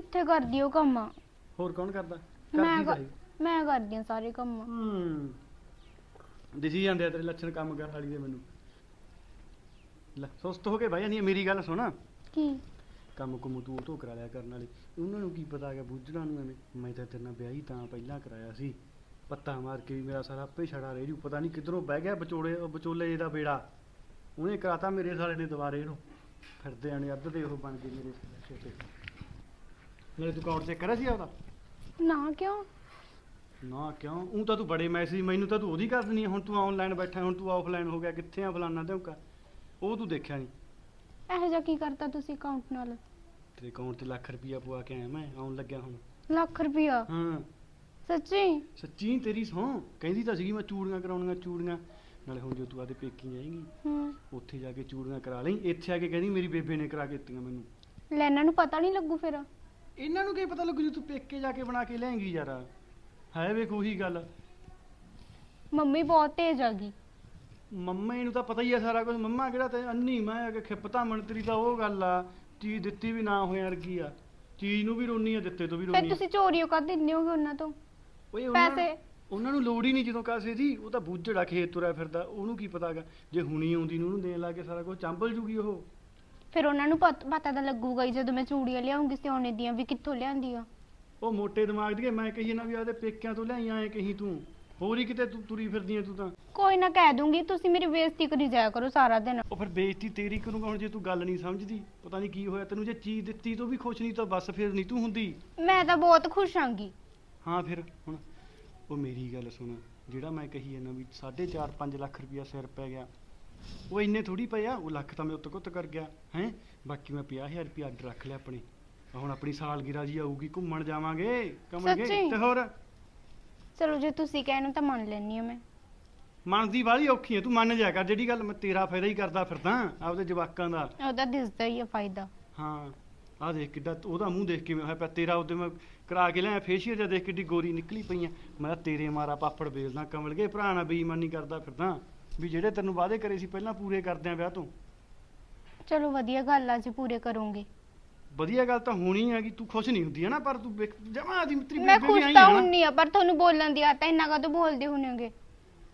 ਕਿੱਥੇ ਕਰਦੀ ਉਹ ਕੰਮ? ਹੋਰ ਕੌਣ ਕਰਦਾ? ਮੈਂ ਕਰਦੀ ਕਰ- ਮੈਂ ਕਰਦੀ ਹਾਂ ਸਾਰੇ ਕੰਮ। ਹੂੰ। ਦਿਸੀ ਜਾਂਦੇ ਆ ਤੇਰੇ ਲੱਛਣ ਕੰਮ ਕਰਨ ਵਾਲੀ ਦੇ ਮੈਨੂੰ। ਲੈ ਸੁਸਤ ਹੋ ਕੇ ਬਹਿ ਆ ਮੇਰੀ ਗੱਲ ਸੁਣ। ਕੀ? ਕੰਮ ਕੁਮ ਤੂੰ ਤੋਂ ਕਰਾ ਲਿਆ ਕਰਨ ਵਾਲੀ। ਉਹਨਾਂ ਨੂੰ ਕੀ ਪਤਾ ਕਿ ਬੁੱਝਣਾ ਨੂੰ ਐਵੇਂ? ਮੈਂ ਤਾਂ ਤੇਰੇ ਨਾਲ ਵਿਆਹ ਹੀ ਤਾਂ ਪਹਿਲਾਂ ਕਰਾਇਆ ਸੀ। ਪੱਤਾ ਮਾਰ ਕੇ ਵੀ ਮੇਰਾ ਸਾਰਾ ਆਪੇ ਛੜਾ ਰਹਿ ਜੂ। ਪਤਾ ਨਹੀਂ ਕਿੱਧਰੋਂ ਬਹਿ ਗਿਆ ਵਿਚੋਲੇ ਉਹ ਵਿਚੋਲੇ ਦਾ ਬੇੜਾ। ਉਹਨੇ ਕਰਾਤਾ ਮੇਰੇ ਸਾਲੇ ਨੇ ਦੁਬਾਰੇ ਇਹਨੂੰ। ਫਿਰਦੇ ਆਣੇ ਅੱਧ ਦੇ ਉਹ ਬਣ ਗਏ ਮੇਰੇ ਛੋਟੇ ਨਾਲੇ ਤੂੰ ਕਾਊਂਟ ਚੈੱਕ ਕਰਿਆ ਸੀ ਉਹਦਾ ਨਾ ਕਿਉਂ? ਨਾ ਕਿਉਂ? ਉਹ ਤਾਂ ਤੂੰ ਬੜੇ ਮੈਸੇਜ ਮੈਨੂੰ ਤਾਂ ਤੂੰ ਉਹਦੀ ਕਰ ਦਿੰਦੀ ਆ, ਹੁਣ ਤੂੰ ਆਨਲਾਈਨ ਬੈਠਾ ਹੁਣ ਤੂੰ ਆਫਲਾਈਨ ਹੋ ਗਿਆ ਕਿੱਥੇ ਆ ਫਲਾਨਾ ਧਮਕਾ ਉਹ ਤੂੰ ਦੇਖਿਆ ਨਹੀਂ। ਇਹੋ ਜਿਹਾ ਕੀ ਕਰਤਾ ਤੁਸੀਂ ਅਕਾਊਂਟ ਨਾਲ? ਤੇਰੇ ਅਕਾਊਂਟ ਤੇ ਲੱਖ ਰੁਪਈਆ ਪਵਾ ਕੇ ਆਇਆ ਮੈਂ ਆਉਣ ਲੱਗਿਆ ਹੁਣ। ਲੱਖ ਰੁਪਿਆ ਹਾਂ। ਸੱਚੀ? ਸੱਚੀ ਤੇਰੀ ਸਹੁੰ। ਕਹਿੰਦੀ ਤਾਂ ਸੀਗੀ ਮੈਂ ਚੂੜੀਆਂ ਕਰਾਉਣੀਆਂ ਚੂੜੀਆਂ। ਨਾਲੇ ਹੁਣ ਜੋ ਤੂੰ ਆਦੇ ਪੇਕੀ ਜਾਏਂਗੀ ਹੂੰ। ਉੱਥੇ ਜਾ ਕੇ ਚੂੜੀਆਂ ਕਰਾ ਲਈ। ਇੱਥੇ ਆ ਕੇ ਕਹਿੰਦੀ ਮੇਰੀ ਬੇਬੇ ਨੇ ਕਰਾ ਕੇ ਦਿੱਤੀਆਂ ਮੈਨੂੰ। ਲੈ ਇਹਨਾਂ ਨੂੰ ਪਤਾ ਨਹੀਂ ਲੱਗੂ ਫਿਰ? ਇਹਨਾਂ ਨੂੰ ਕੀ ਪਤਾ ਲੱਗੂ ਜੇ ਤੂੰ ਪੇਕੇ ਜਾ ਕੇ ਬਣਾ ਕੇ ਲਿਆਏਂਗੀ ਯਾਰ? ਹੈ ਵੇਖ ਉਹੀ ਗੱਲ। ਮੰਮੀ ਬਹੁਤ ਤੇਜ਼ ਆ ਗਈ। ਮੰਮਾ ਨੂੰ ਤਾਂ ਪਤਾ ਹੀ ਆ ਸਾਰਾ ਕੁਝ। ਮੰਮਾ ਕਿਹੜਾ ਤੇ ਅੰਨੀ ਮੈਂ ਆ ਕਿ ਖਿੱਪਤਾ ਮੰਤਰੀ ਤਾਂ ਉਹ ਗੱਲ ਆ ਚੀਜ਼ ਦਿੱਤੀ ਵੀ ਨਾ ਹੋਇਆ ਵਰਗੀ ਆ। ਚੀਜ਼ ਨੂੰ ਵੀ ਰੋਣੀ ਆ ਦਿੱਤੇ ਤੋਂ ਵੀ ਫਿਰ ਰੋਣੀ ਆ। ਤੁਸੀਂ ਚੋਰੀਓ ਕਰ ਦਿੰਦੇ ਹੋਗੇ ਉਹਨਾਂ ਤੋਂ? ਓਏ ਉਹਨਾਂ ਪੈਸੇ? ਨੂੰ- ਉਹਨਾਂ ਨੂੰ ਲੋੜ ਹੀ ਨਹੀਂ ਜਦੋਂ ਕਾਸੇ ਦੀ। ਉਹ ਤਾਂ ਬੂਝੜਾ ਖੇਤ ਤੁਰਿਆ ਫਿਰਦਾ। ਉਹਨੂੰ ਕੀ ਪਤਾਗਾ ਜੇ ਹੁਣੀ ਆਉਂਦੀ ਨੂੰ ਉਹਨੂੰ ਦੇਣ ਲੱਗੇ ਸਾਰਾ ਕੁਝ ਚੰਬਲ ਜੂਗੀ ਉਹ। ਫਿਰ ਉਹਨਾਂ ਨੂੰ ਪਤ- ਪਤਾ ਤਾਂ ਲੱਗੂਗਾ ਹੀ ਜਦੋਂ ਮੈਂ ਚੂੜੀਆਂ ਲਿਆਉਂਗੀ ਸੋਨੇ ਦੀਆਂ ਵੀ ਕਿੱਥੋਂ ਲਿਆਂਦੀਆਂ ਉਹ ਮੋਟੇ ਦਿਮਾਗ ਦੀ ਮੈਂ ਕਹੀ ਨਾ ਵੀ ਆਦੇ ਪੇਕਿਆਂ ਤੋਂ ਲਿਆਈ ਆਏ ਕਹੀਂ ਤੂੰ। ਹੋਰ ਹੀ ਕਿਤੇ ਤੂੰ ਤੁਰੀ ਫਿਰਦੀ ਐ ਤੂੰ ਤਾਂ। ਕੋਈ ਨਾ ਕਹਿ ਦੂੰਗੀ ਤੁਸੀਂ ਮੇਰੀ ਬੇਇੱਜ਼ਤੀ ਕਰੀ ਜਾਇਆ ਕਰੋ ਸਾਰਾ ਦਿਨ। ਉਹ ਫਿਰ ਬੇਇੱਜ਼ਤੀ ਤੇਰੀ ਕਰੂੰਗਾ ਹੁਣ ਜੇ ਤੂੰ ਗੱਲ ਨਹੀਂ ਸਮਝਦੀ। ਪਤਾ ਨਹੀਂ ਕੀ ਹੋਇਆ ਤੈਨੂੰ ਜੇ ਚੀਜ਼ ਦਿੱਤੀ ਤੂੰ ਵੀ ਖੁਸ਼ ਨਹੀਂ ਤਾਂ ਬਸ ਫਿਰ ਨਹੀਂ ਤੂੰ ਹੁੰਦੀ। ਮੈਂ ਤਾਂ ਬਹੁਤ ਖੁਸ਼ ਆਂਗੀ ਹਾਂ ਫਿਰ ਹੁਣ ਉਹ ਮੇਰੀ ਗੱਲ ਸੁਣ ਜਿਹੜਾ ਮੈਂ ਕਹੀ ਜਾਂਦਾ ਵੀ 4.5 5 ਲੱਖ ਰੁਪਇਆ ਸਿਰ ਪੈ ਗਿਆ। ਉਹ ਇੰਨੇ ਥੋੜੀ ਪਏ ਆ ਉਹ ਲੱਖ ਤਾਂ ਮੈਂ ਉੱਤ ਕੁੱਤ ਕਰ ਗਿਆ ਹੈ? ਬਾਕੀ ਮੈਂ 50000 ਰੁਪਇਆ ਅੱਡ ਰੱਖ ਲਿਆ ਆਪਣੇ। ਹੁਣ ਆਪਣੀ ਸਾਲਗਿਰਾ ਜੀ ਆਊਗੀ ਘੁੰਮਣ ਜਾਵਾਂਗੇ ਕਮਣਗੇ ਸੱਚੀ? ਤੇ ਹੋਰ? ਚਲੋ ਜੇ ਤੁਸੀਂ ਕਹਿਣ ਤਾਂ ਮੰਨ ਲੈਣੀ ਆ ਮੈਂ। ਮਨ ਦੀ ਵਾਲੀ ਔਖੀ ਹੈ ਤੂੰ ਮੰਨ ਜਾ ਕਰ ਜਿਹੜੀ ਗੱਲ ਮੈਂ ਤੇਰਾ ਫਾਇਦਾ ਹੀ ਕਰਦਾ ਫਿਰਦਾ ਆਪਦੇ ਜਵਾਕਾਂ ਦਾ। ਉਹਦਾ ਦਿਸਦਾ ਹੀ ਆ ਫਾਇਦਾ। ਹਾਂ ਆਹ ਦੇਖ ਕਿੱਡਾ ਉਹਦਾ ਮੂੰਹ ਦੇਖ ਕਿਵੇਂ ਹੋਇਆ ਪਿਆ ਤੇਰਾ ਉਹਦੇ ਮੈਂ ਕਰਾ ਕੇ ਲਿਆ ਫੇਸ਼ੀਅਲ ਜਿਹਾ ਦੇਖ ਕਿੱਡੀ ਗੋਰੀ ਨਿਕਲੀ ਪਈਆਂ ਮੈਂ ਕਿਹਾ ਤੇਰੇ ਮਾਰਾ ਪਾਪੜ ਵੇਲਦਾ ਕਮਲ ਗਏ ਭਰਾ ਨਾਲ ਬੇਈਮਾਨੀ ਕਰਦਾ ਫਿਰਦਾ। ਵੀ ਜਿਹੜੇ ਤੈਨੂੰ ਵਾਅਦੇ ਕਰੇ ਸੀ ਪਹਿਲਾਂ ਪੂਰੇ ਕਰਦੇ ਆ ਵਿਆਹ ਤੋਂ। ਚਲੋ ਵਧੀਆ ਗੱਲ ਆ ਜੀ ਪੂਰੇ ਕਰੂੰਗੀ। ਵਧੀਆ ਗੱਲ ਤਾਂ ਹੋਣੀ ਹੈਗੀ ਤੂੰ ਖੁਸ਼ ਨਹੀਂ ਹੁੰਦੀ ਹੈ ਨਾ ਪਰ ਤੂੰ ਜਮਾ ਦੀ ਮਿੱਤਰੀ ਮੈਂ ਖੁਸ਼ ਤਾਂ ਹੁੰਨੀ ਆ ਪਰ ਤੁਹਾਨੂੰ ਬੋਲਣ ਦੀ ਆਦਤ ਇੰਨਾ ਕਦੋਂ ਬੋਲਦੇ ਹੋਣਗੇ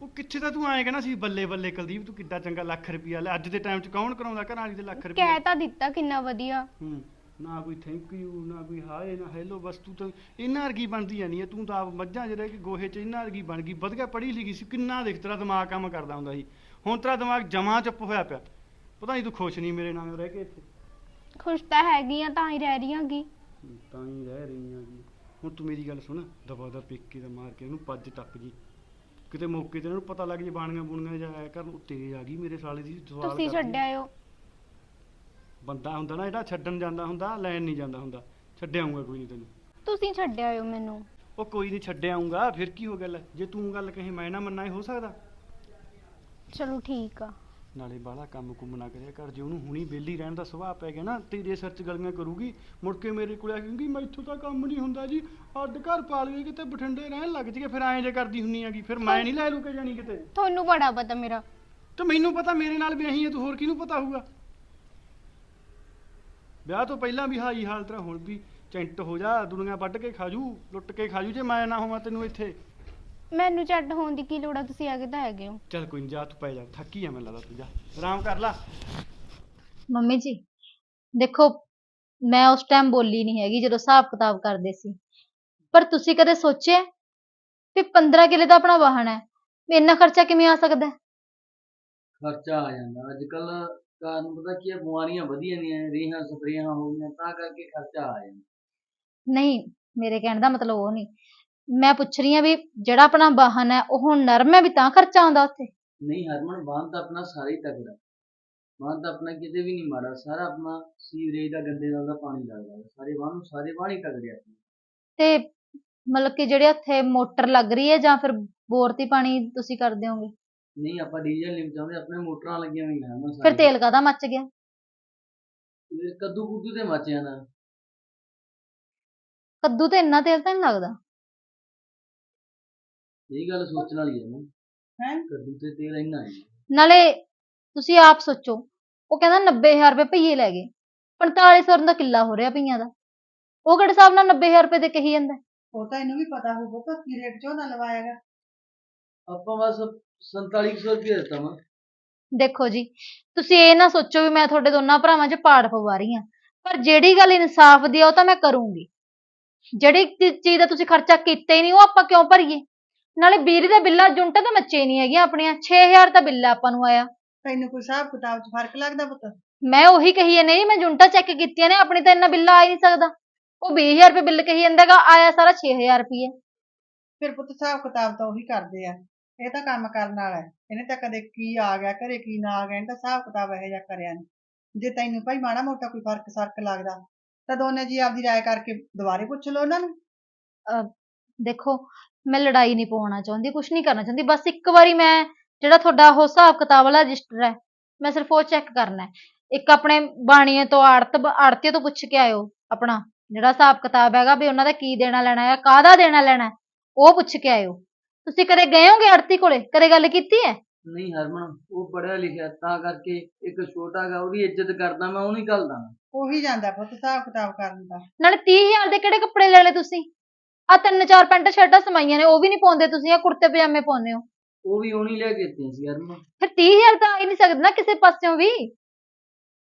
ਉਹ ਕਿੱਥੇ ਤਾਂ ਤੂੰ ਆਏਗਾ ਨਾ ਸੀ ਬੱਲੇ ਬੱਲੇ ਕੁਲਦੀਪ ਤੂੰ ਕਿੱਡਾ ਚੰਗਾ ਲੱਖ ਰੁਪਿਆ ਲੈ ਅੱਜ ਦੇ ਟਾਈਮ 'ਚ ਕੌਣ ਕਰਾਉਂਦਾ ਘਰਾਂ ਵਾਲੀ ਦੇ ਲੱਖ ਰੁਪਿਆ ਕਹਿ ਤਾਂ ਦਿੱਤਾ ਕਿੰਨਾ ਵਧੀਆ। ਹੂੰ। ਨਾ ਕੋਈ ਥੈਂਕ ਯੂ ਨਾ ਕੋਈ ਹਾਏ ਨਾ ਹੈਲੋ ਬਸ ਤੂੰ ਤਾਂ ਇਹਨਾਂ ਵਰਗੀ ਬਣਦੀ ਜਾਨੀ ਹੈ ਤੂੰ ਤਾਂ ਆਪ ਮੱਝਾਂ ਜਿਹੜੇ ਕਿ ਗੋਹੇ 'ਚ ਇਹਨਾਂ ਵਰਗੀ ਬਣ ਗਈ ਵਧੀਆ ਪੜ੍ਹੀ ਲਿਖੀ ਸੀ ਕਿੰਨਾ ਦੇਖ ਤੇਰਾ ਦਿਮਾਗ ਕੰਮ ਕਰਦਾ ਹੁੰਦਾ ਸੀ। ਹੁਣ ਤੇਰਾ ਦਿਮਾਗ ਜਮਾ ਚੁੱਪ ਹੋਇਆ ਪਿਆ ਪਤਾ ਨਹੀਂ ਤੂੰ ਖੁਸ਼ ਨਹੀਂ ਮੇਰੇ ਨਾਲ ਰਹਿ ਕੇ ਇੱਥੇ। ਖੁਸ਼ ਤਾਂ ਹੈਗੀ ਆ ਤਾਂ ਹੀ ਰਹਿ ਰਹੀ ਆਂਗੀ ਤਾਂ ਹੀ ਰਹਿ ਰਹੀ ਜੀ। ਹੁਣ ਤੂੰ ਮੇਰੀ ਗੱਲ ਸੁਣ ਦਬਾ ਦਾ ਪੇਕੇ ਦਾ ਮਾਰ ਕੇ ਉਹਨੂੰ ਪੱਜ ਟੱਪ ਜੀ। ਕਿਤੇ ਮੌਕੇ ਤੇ ਉਹਨੂੰ ਪਤਾ ਲੱਗ ਜੇ ਬਾਣੀਆਂ ਬੁਣੀਆਂ ਜਾਂ ਆਇਆ ਕਰਨ ਤੇਜ਼ ਆ ਗਈ ਮੇਰੇ ਸਾਲੇ ਦੀ ਸਵਾਲ ਤੁਸੀਂ ਕਰਦੀ। ਛੱਡਿਆਓ ਬੰਦਾ ਹੁੰਦਾ ਨਾ ਜਿਹੜਾ ਛੱਡਣ ਜਾਂਦਾ ਹੁੰਦਾ ਲੈਣ ਨਹੀਂ ਜਾਂਦਾ ਹੁੰਦਾ। ਛੱਡ ਆਊਂਗਾ ਕੋਈ ਨਹੀਂ ਤੈਨੂੰ। ਤੁਸੀਂ ਛੱਡਿਆਓ ਮੈਨੂੰ। ਉਹ ਕੋਈ ਨਹੀਂ ਛੱਡ ਆਊਂਗਾ ਫਿਰ ਕੀ ਹੋ ਗੱਲ ਜੇ ਤੂੰ ਗੱਲ ਕਹੇ ਮੈਂ ਨਾ ਮੰਨਾਂ ਇਹ ਹੋ ਸਕਦਾ? ਚਲੋ ਠੀਕ ਆ। ਨਾਲੇ ਬਾਹਲਾ ਕੰਮ ਕੁੰਮ ਨਾ ਕਰਿਆ ਕਰ ਜੇ ਉਹਨੂੰ ਹੁਣੀ ਬੇਲੀ ਰਹਿਣ ਦਾ ਸੁਭਾਅ ਪੈ ਗਿਆ ਨਾ ਤੇਰੇ ਸਿਰ 'ਚ ਗਲੀਆਂ ਕਰੂਗੀ ਮੁੜ ਕੇ ਮੇਰੇ ਕੋਲ ਆ ਕੇ ਕਹੂੰਗੀ ਮੈਥੋਂ ਤਾਂ ਕੰਮ ਨਹੀਂ ਹੁੰਦਾ ਜੀ ਅੱਡ ਘਰ ਪਾਲ ਗਏ ਕਿਤੇ ਬਠਿੰਡੇ ਰਹਿਣ ਲੱਗ ਜੀਏ ਫਿਰ ਐਂ ਜੇ ਕਰਦੀ ਹੁੰਨੀ ਹੈਗੀ ਫਿਰ ਮੈਂ ਨਹੀਂ ਲੈ ਲੂ ਕੇ ਜਾਣੀ ਕਿਤੇ। ਤੁਹਾਨੂੰ ਬੜਾ ਪਤਾ ਮੇਰਾ। ਤੇ ਮੈਨੂੰ ਪਤਾ ਮੇਰੇ ਨਾਲ ਵੀ ਅਹੀਂ ਹੈ ਤੂੰ ਹੋਰ ਕਿਹਨੂੰ ਪਤਾ ਹੋਊਗਾ? ਵਿਆਹ ਤੋਂ ਪਹਿਲਾਂ ਵੀ ਹਾਈ ਹਾਲ ਤੇਰਾ ਹੁਣ ਵੀ ਚੈਂਟ ਹੋ ਜਾ ਦੁਨੀਆ ਵੱਢ ਕੇ ਖਾਜੂ ਲੁੱਟ ਕੇ ਖਾਜੂ ਜੇ ਮੈਂ ਨਾ ਹੋਵਾਂ ਤੈਨੂੰ ਇੱਥੇ। ਮੈਨੂੰ ਛੱਡ ਹੋਣ ਦੀ ਕੀ ਲੋੜ ਆ ਤੁਸੀਂ ਆ ਕੇ ਤਾਂ ਹੈਗੇ ਹੋ। ਚੱਲ ਕੋਈ ਨੀ ਜਾ ਤੂੰ ਪੈ ਜਾ ਥੱਕੀ ਆ ਮੈਨੂੰ ਲੱਗਦਾ ਤੂੰ ਜਾ ਆਰਾਮ ਕਰ ਲੈ। ਮੰਮੀ ਜੀ ਦੇਖੋ ਮੈਂ ਉਸ ਟਾਈਮ ਬੋਲੀ ਨਹੀਂ ਹੈਗੀ ਜਦੋਂ ਹਿਸਾਬ ਕਿਤਾਬ ਕਰਦੇ ਸੀ। ਪਰ ਤੁਸੀਂ ਕਦੇ ਸੋਚਿਆ ਵੀ 15 ਕਿੱਲੇ ਦਾ ਆਪਣਾ ਵਾਹਣ ਹੈ? ਵੀ ਇੰਨਾ ਖਰਚਾ ਕਿਵੇਂ ਆ ਸਕਦਾ ਹੈ? ਖਰਚਾ ਆ ਜਾਂਦਾ। ਅੱਜ ਕੱਲ ਕਾਰਨ ਪਤਾ ਕੀ ਹੈ ਬਿਮਾਰੀਆਂ ਵਧੀਆਂ ਨੇ ਰੇਹਾਂ ਸਪਰੇਆਂ ਹੋ ਗਈਆਂ ਤਾਂ ਕਰਕੇ ਖਰਚਾ ਆ ਜਾਂਦਾ। ਨਹੀਂ ਮੇਰੇ ਕਹਿਣ ਦਾ ਮਤਲਬ ਉਹ ਨਹੀਂ। ਮੈਂ ਪੁੱਛ ਰਹੀ ਹਾਂ ਵੀ ਜਿਹੜਾ ਆਪਣਾ ਵਾਹਨ ਹੈ ਉਹ ਨਰਮ ਹੈ ਵੀ ਤਾਂ ਖਰਚਾ ਆਉਂਦਾ ਉੱਥੇ? ਨਹੀਂ ਹਰਮਨ ਬਾਂਧ ਤਾਂ ਆਪਣਾ ਸਾਰਾ ਹੀ ਤਗੜਾ ਬਾਂਧ ਤਾਂ ਆਪਣਾ ਕਿਤੇ ਵੀ ਨਹੀਂ ਮਾੜਾ ਸਾਰਾ ਆਪਣਾ ਸੀਵਰੇਜ ਦਾ ਗੰਦੇ ਨਾਲ ਦਾ ਪਾਣੀ ਲੱਗਦਾ। ਸਾਰੇ ਬਾਂਧ ਨੂੰ ਸਾਰੇ ਬਾਂਹ ਹੀ ਤਗੜੇ ਆ। ਤੇ ਮਤਲਬ ਕਿ ਜਿਹੜੇ ਉੱਥੇ ਮੋਟਰ ਲੱਗ ਰਹੀ ਹੈ ਜਾਂ ਫਿਰ ਬੋਰ ਤੇ ਪਾਣੀ ਤੁਸੀਂ ਕਰਦੇ ਹੋਗੇ? ਨਹੀਂ ਆਪਾਂ ਡੀਜ਼ਲ ਨਹੀਂ ਚਾਹੁੰਦੇ ਆਪਣੇ ਮੋਟਰਾਂ ਲੱਗੀਆਂ ਹੋਈਆਂ ਹਨ ਫਿਰ ਤੇਲ ਕਾਹਦਾ ਮੱਚ ਗਿਆ? ਫਿਰ ਕੱਦੂ ਕੁੱਦੂ ਤੇ ਮੱਚਿਆ ਨਾ। ਕੱਦੂ ਤੇ ਇੰਨਾ ਤੇਲ ਤਾਂ ਨਹੀਂ ਲੱਗਦਾ। ਇਹ ਗੱਲ ਸੋਚਣ ਵਾਲੀ ਹੈ ਨਾ। ਹੈਂ? ਕੱਦੂ ਤੇ ਤੇਲ ਇੰਨਾ ਹੈ ਨਾਲੇ ਤੁਸੀਂ ਆਪ ਸੋਚੋ ਉਹ ਕਹਿੰਦਾ 90000 ਰੁਪਏ ਭਈਏ ਲੈ ਗਏ 4500 ਦਾ ਕਿੱਲਾ ਹੋ ਰਿਹਾ ਭਈਆਂ ਦਾ। ਉਹ ਕਿਹੜੇ ਹਿਸਾਬ ਨਾਲ 90000 ਰੁਪਏ ਦੇ ਕਹੀ ਜਾਂਦਾ? ਉਹ ਤਾਂ ਇਹਨੂੰ ਵੀ ਪਤਾ ਹੋਊਗਾ ਤਾਂ ਕੀ ਰੇਟ ਝੋਨਾ ਲਵਾਏਗਾ ਆਪਾਂ ਬਸ 4700 ਰੁਪਏ ਦਿੱਤਾ ਵਾ ਦੇਖੋ ਜੀ ਤੁਸੀਂ ਇਹ ਨਾ ਸੋਚੋ ਵੀ ਮੈਂ ਤੁਹਾਡੇ ਦੋਨਾਂ ਭਰਾਵਾਂ 'ਚ ਪਾੜ ਪਵਾ ਰਹੀ ਹਾਂ। ਪਰ ਜਿਹੜੀ ਗੱਲ ਇਨਸਾਫ ਦੀ ਆ ਉਹ ਤਾਂ ਮੈਂ ਕਰੂੰਗੀ। ਜਿਹੜੀ ਚੀ- ਚੀਜ਼ ਦਾ ਤੁਸੀਂ ਖਰਚਾ ਕੀਤਾ ਹੀ ਨਹੀਂ ਉਹ ਆਪਾਂ ਕਿਉਂ ਭਰੀਏ? ਨਾਲੇ ਬਿਜਲੀ ਦਾ ਬਿੱਲਾ ਜੁੰਟਾਂ ਤਾਂ ਮੱਚੇ ਨਹੀਂ ਹੈਗੀਆਂ ਆਪਣੀਆਂ 6000 ਤਾਂ ਬਿੱਲ ਆਪਾਂ ਨੂੰ ਆਇਆ। ਤੈਨੂੰ ਕੋਈ ਹਿਸਾਬ ਕਿਤਾਬ 'ਚ ਫ਼ਰਕ ਲੱਗਦਾ ਪੁੱਤ? ਮੈਂ ਉਹੀ ਕਹੀ ਜਾਂਦੀ ਜੀ ਮੈਂ ਜੁੰਟਾਂ ਚੈੱਕ ਕੀਤੀਆਂ ਨੇ ਆਪਣੀ ਤਾਂ ਇੰਨਾ ਬਿੱਲ ਆ ਹੀ ਨਹੀਂ ਸਕਦਾ। ਉਹ 20000 ਰੁਪਏ ਬਿੱਲ ਕਹੀ ਜਾਂਦਾਗਾ ਆਇਆ ਸਾਰਾ 6000 ਰੁਪਏ ਫਿਰ ਪੁੱਤ ਹਿਸਾਬ ਕਿਤਾਬ ਤਾਂ ਉਹੀ ਕਰਦੇ ਆ। ਇਹ ਤਾਂ ਕੰਮ ਕਰਨ ਵਾਲਾ ਹੈ। ਇਹਨੇ ਤਾਂ ਕਦੇ ਕੀ ਆ ਗਿਆ ਘਰੇ ਕੀ ਨਾ ਆ ਗਿਆ ਇਹਨੇ ਤਾਂ ਹਿਸਾਬ ਕਿਤਾਬ ਇਹੋ ਜਿਹਾ ਕਰਿਆ ਨਹੀਂ ਜੇ ਤੈਨੂੰ ਭਾਈ ਮਾੜਾ ਮੋਟਾ ਕੋਈ ਫ਼ਰਕ ਸਰਕ ਲੱਗਦਾ ਤਾਂ ਦੋਨੇ ਜੀ ਆਪਦੀ ਰਾਏ ਕਰਕੇ ਦੁਬਾਰੇ ਪੁੱਛ ਲਓ ਉਹਨਾਂ ਨੂੰ। ਦੇਖੋ ਮੈਂ ਲੜਾਈ ਨਹੀਂ ਪਵਾਉਣਾ ਚਾਹੁੰਦੀ ਕੁਝ ਨਹੀਂ ਕਰਨਾ ਚਾਹੁੰਦੀ ਬਸ ਇੱਕ ਵਾਰੀ ਮੈਂ ਜਿਹੜਾ ਤੁਹਾਡਾ ਉਹ ਹਿਸਾਬ ਕਿਤਾਬ ਵਾਲਾ ਰਜਿਸਟਰ ਹੈ ਮੈਂ ਸਿਰਫ ਉਹ ਚੈੱਕ ਕਰਨਾ ਹੈ। ਇੱਕ ਆਪਣੇ ਬਾਣੀਏ ਤੋਂ ਆੜਤ ਆੜਤੀਏ ਤੋਂ ਪੁੱਛ ਕੇ ਆਇਓ ਆਪਣਾ ਜਿਹੜਾ ਹਿਸਾਬ ਕਿਤਾਬ ਹੈਗਾ ਵੀ ਉਹਨਾਂ ਦਾ ਕੀ ਦੇਣਾ ਲੈਣਾ ਹੈ ਕਾਹਦਾ ਦੇਣਾ ਲੈਣਾ ਹੈ, ਉਹ ਪੁੱਛ ਕੇ ਆਇਓ। ਤੁਸੀਂ ਕਦੇ ਗਏ ਹੋਗੇ ਆੜਤੀ ਕੋਲੇ? ਕਦੇ ਗੱਲ ਕੀਤੀ ਹੈ? ਨਹੀਂ ਹਰਮਨ ਉਹ ਪੜਿਆ ਲਿਖਿਆ ਤਾਂ ਕਰਕੇ ਇੱਕ ਛੋਟਾ ਗਾ ਉਹਦੀ ਇੱਜ਼ਤ ਕਰਦਾ ਮੈਂ ਉਹਨੂੰ ਹੀ ਘੱਲਦਾ। ਉਹੀ ਜਾਂਦਾ ਪੁੱਤ ਹਿਸਾਬ ਕਿਤਾਬ ਕਰਨ ਦਾ। ਨਾਲੇ 30000 ਦੇ ਕਿਹੜੇ ਕੱਪੜੇ ਲੈ ਲਏ ਤੁਸੀਂ? ਆ ਤਿੰਨ ਚਾਰ ਪੈਂਟ ਸ਼ਰਟਾਂ ਸਮਾਈਆਂ ਨੇ ਉਹ ਵੀ ਨਹੀਂ ਪਾਉਂਦੇ ਤੁਸੀਂ ਆ ਕੁੜਤੇ ਪਜਾਮੇ ਪਾਉਂਦੇ ਹੋ। ਉਹ ਵੀ ਉਹਨੀ ਲੈ ਕੇ ਦਿੱਤੀਆਂ ਸੀ ਹਰਮਨ। ਫਿਰ 30000 ਤਾਂ ਆ ਹੀ ਨਹੀਂ ਸਕਦਾ ਨਾ ਕਿਸੇ ਪਾਸਿਓਂ ਵੀ।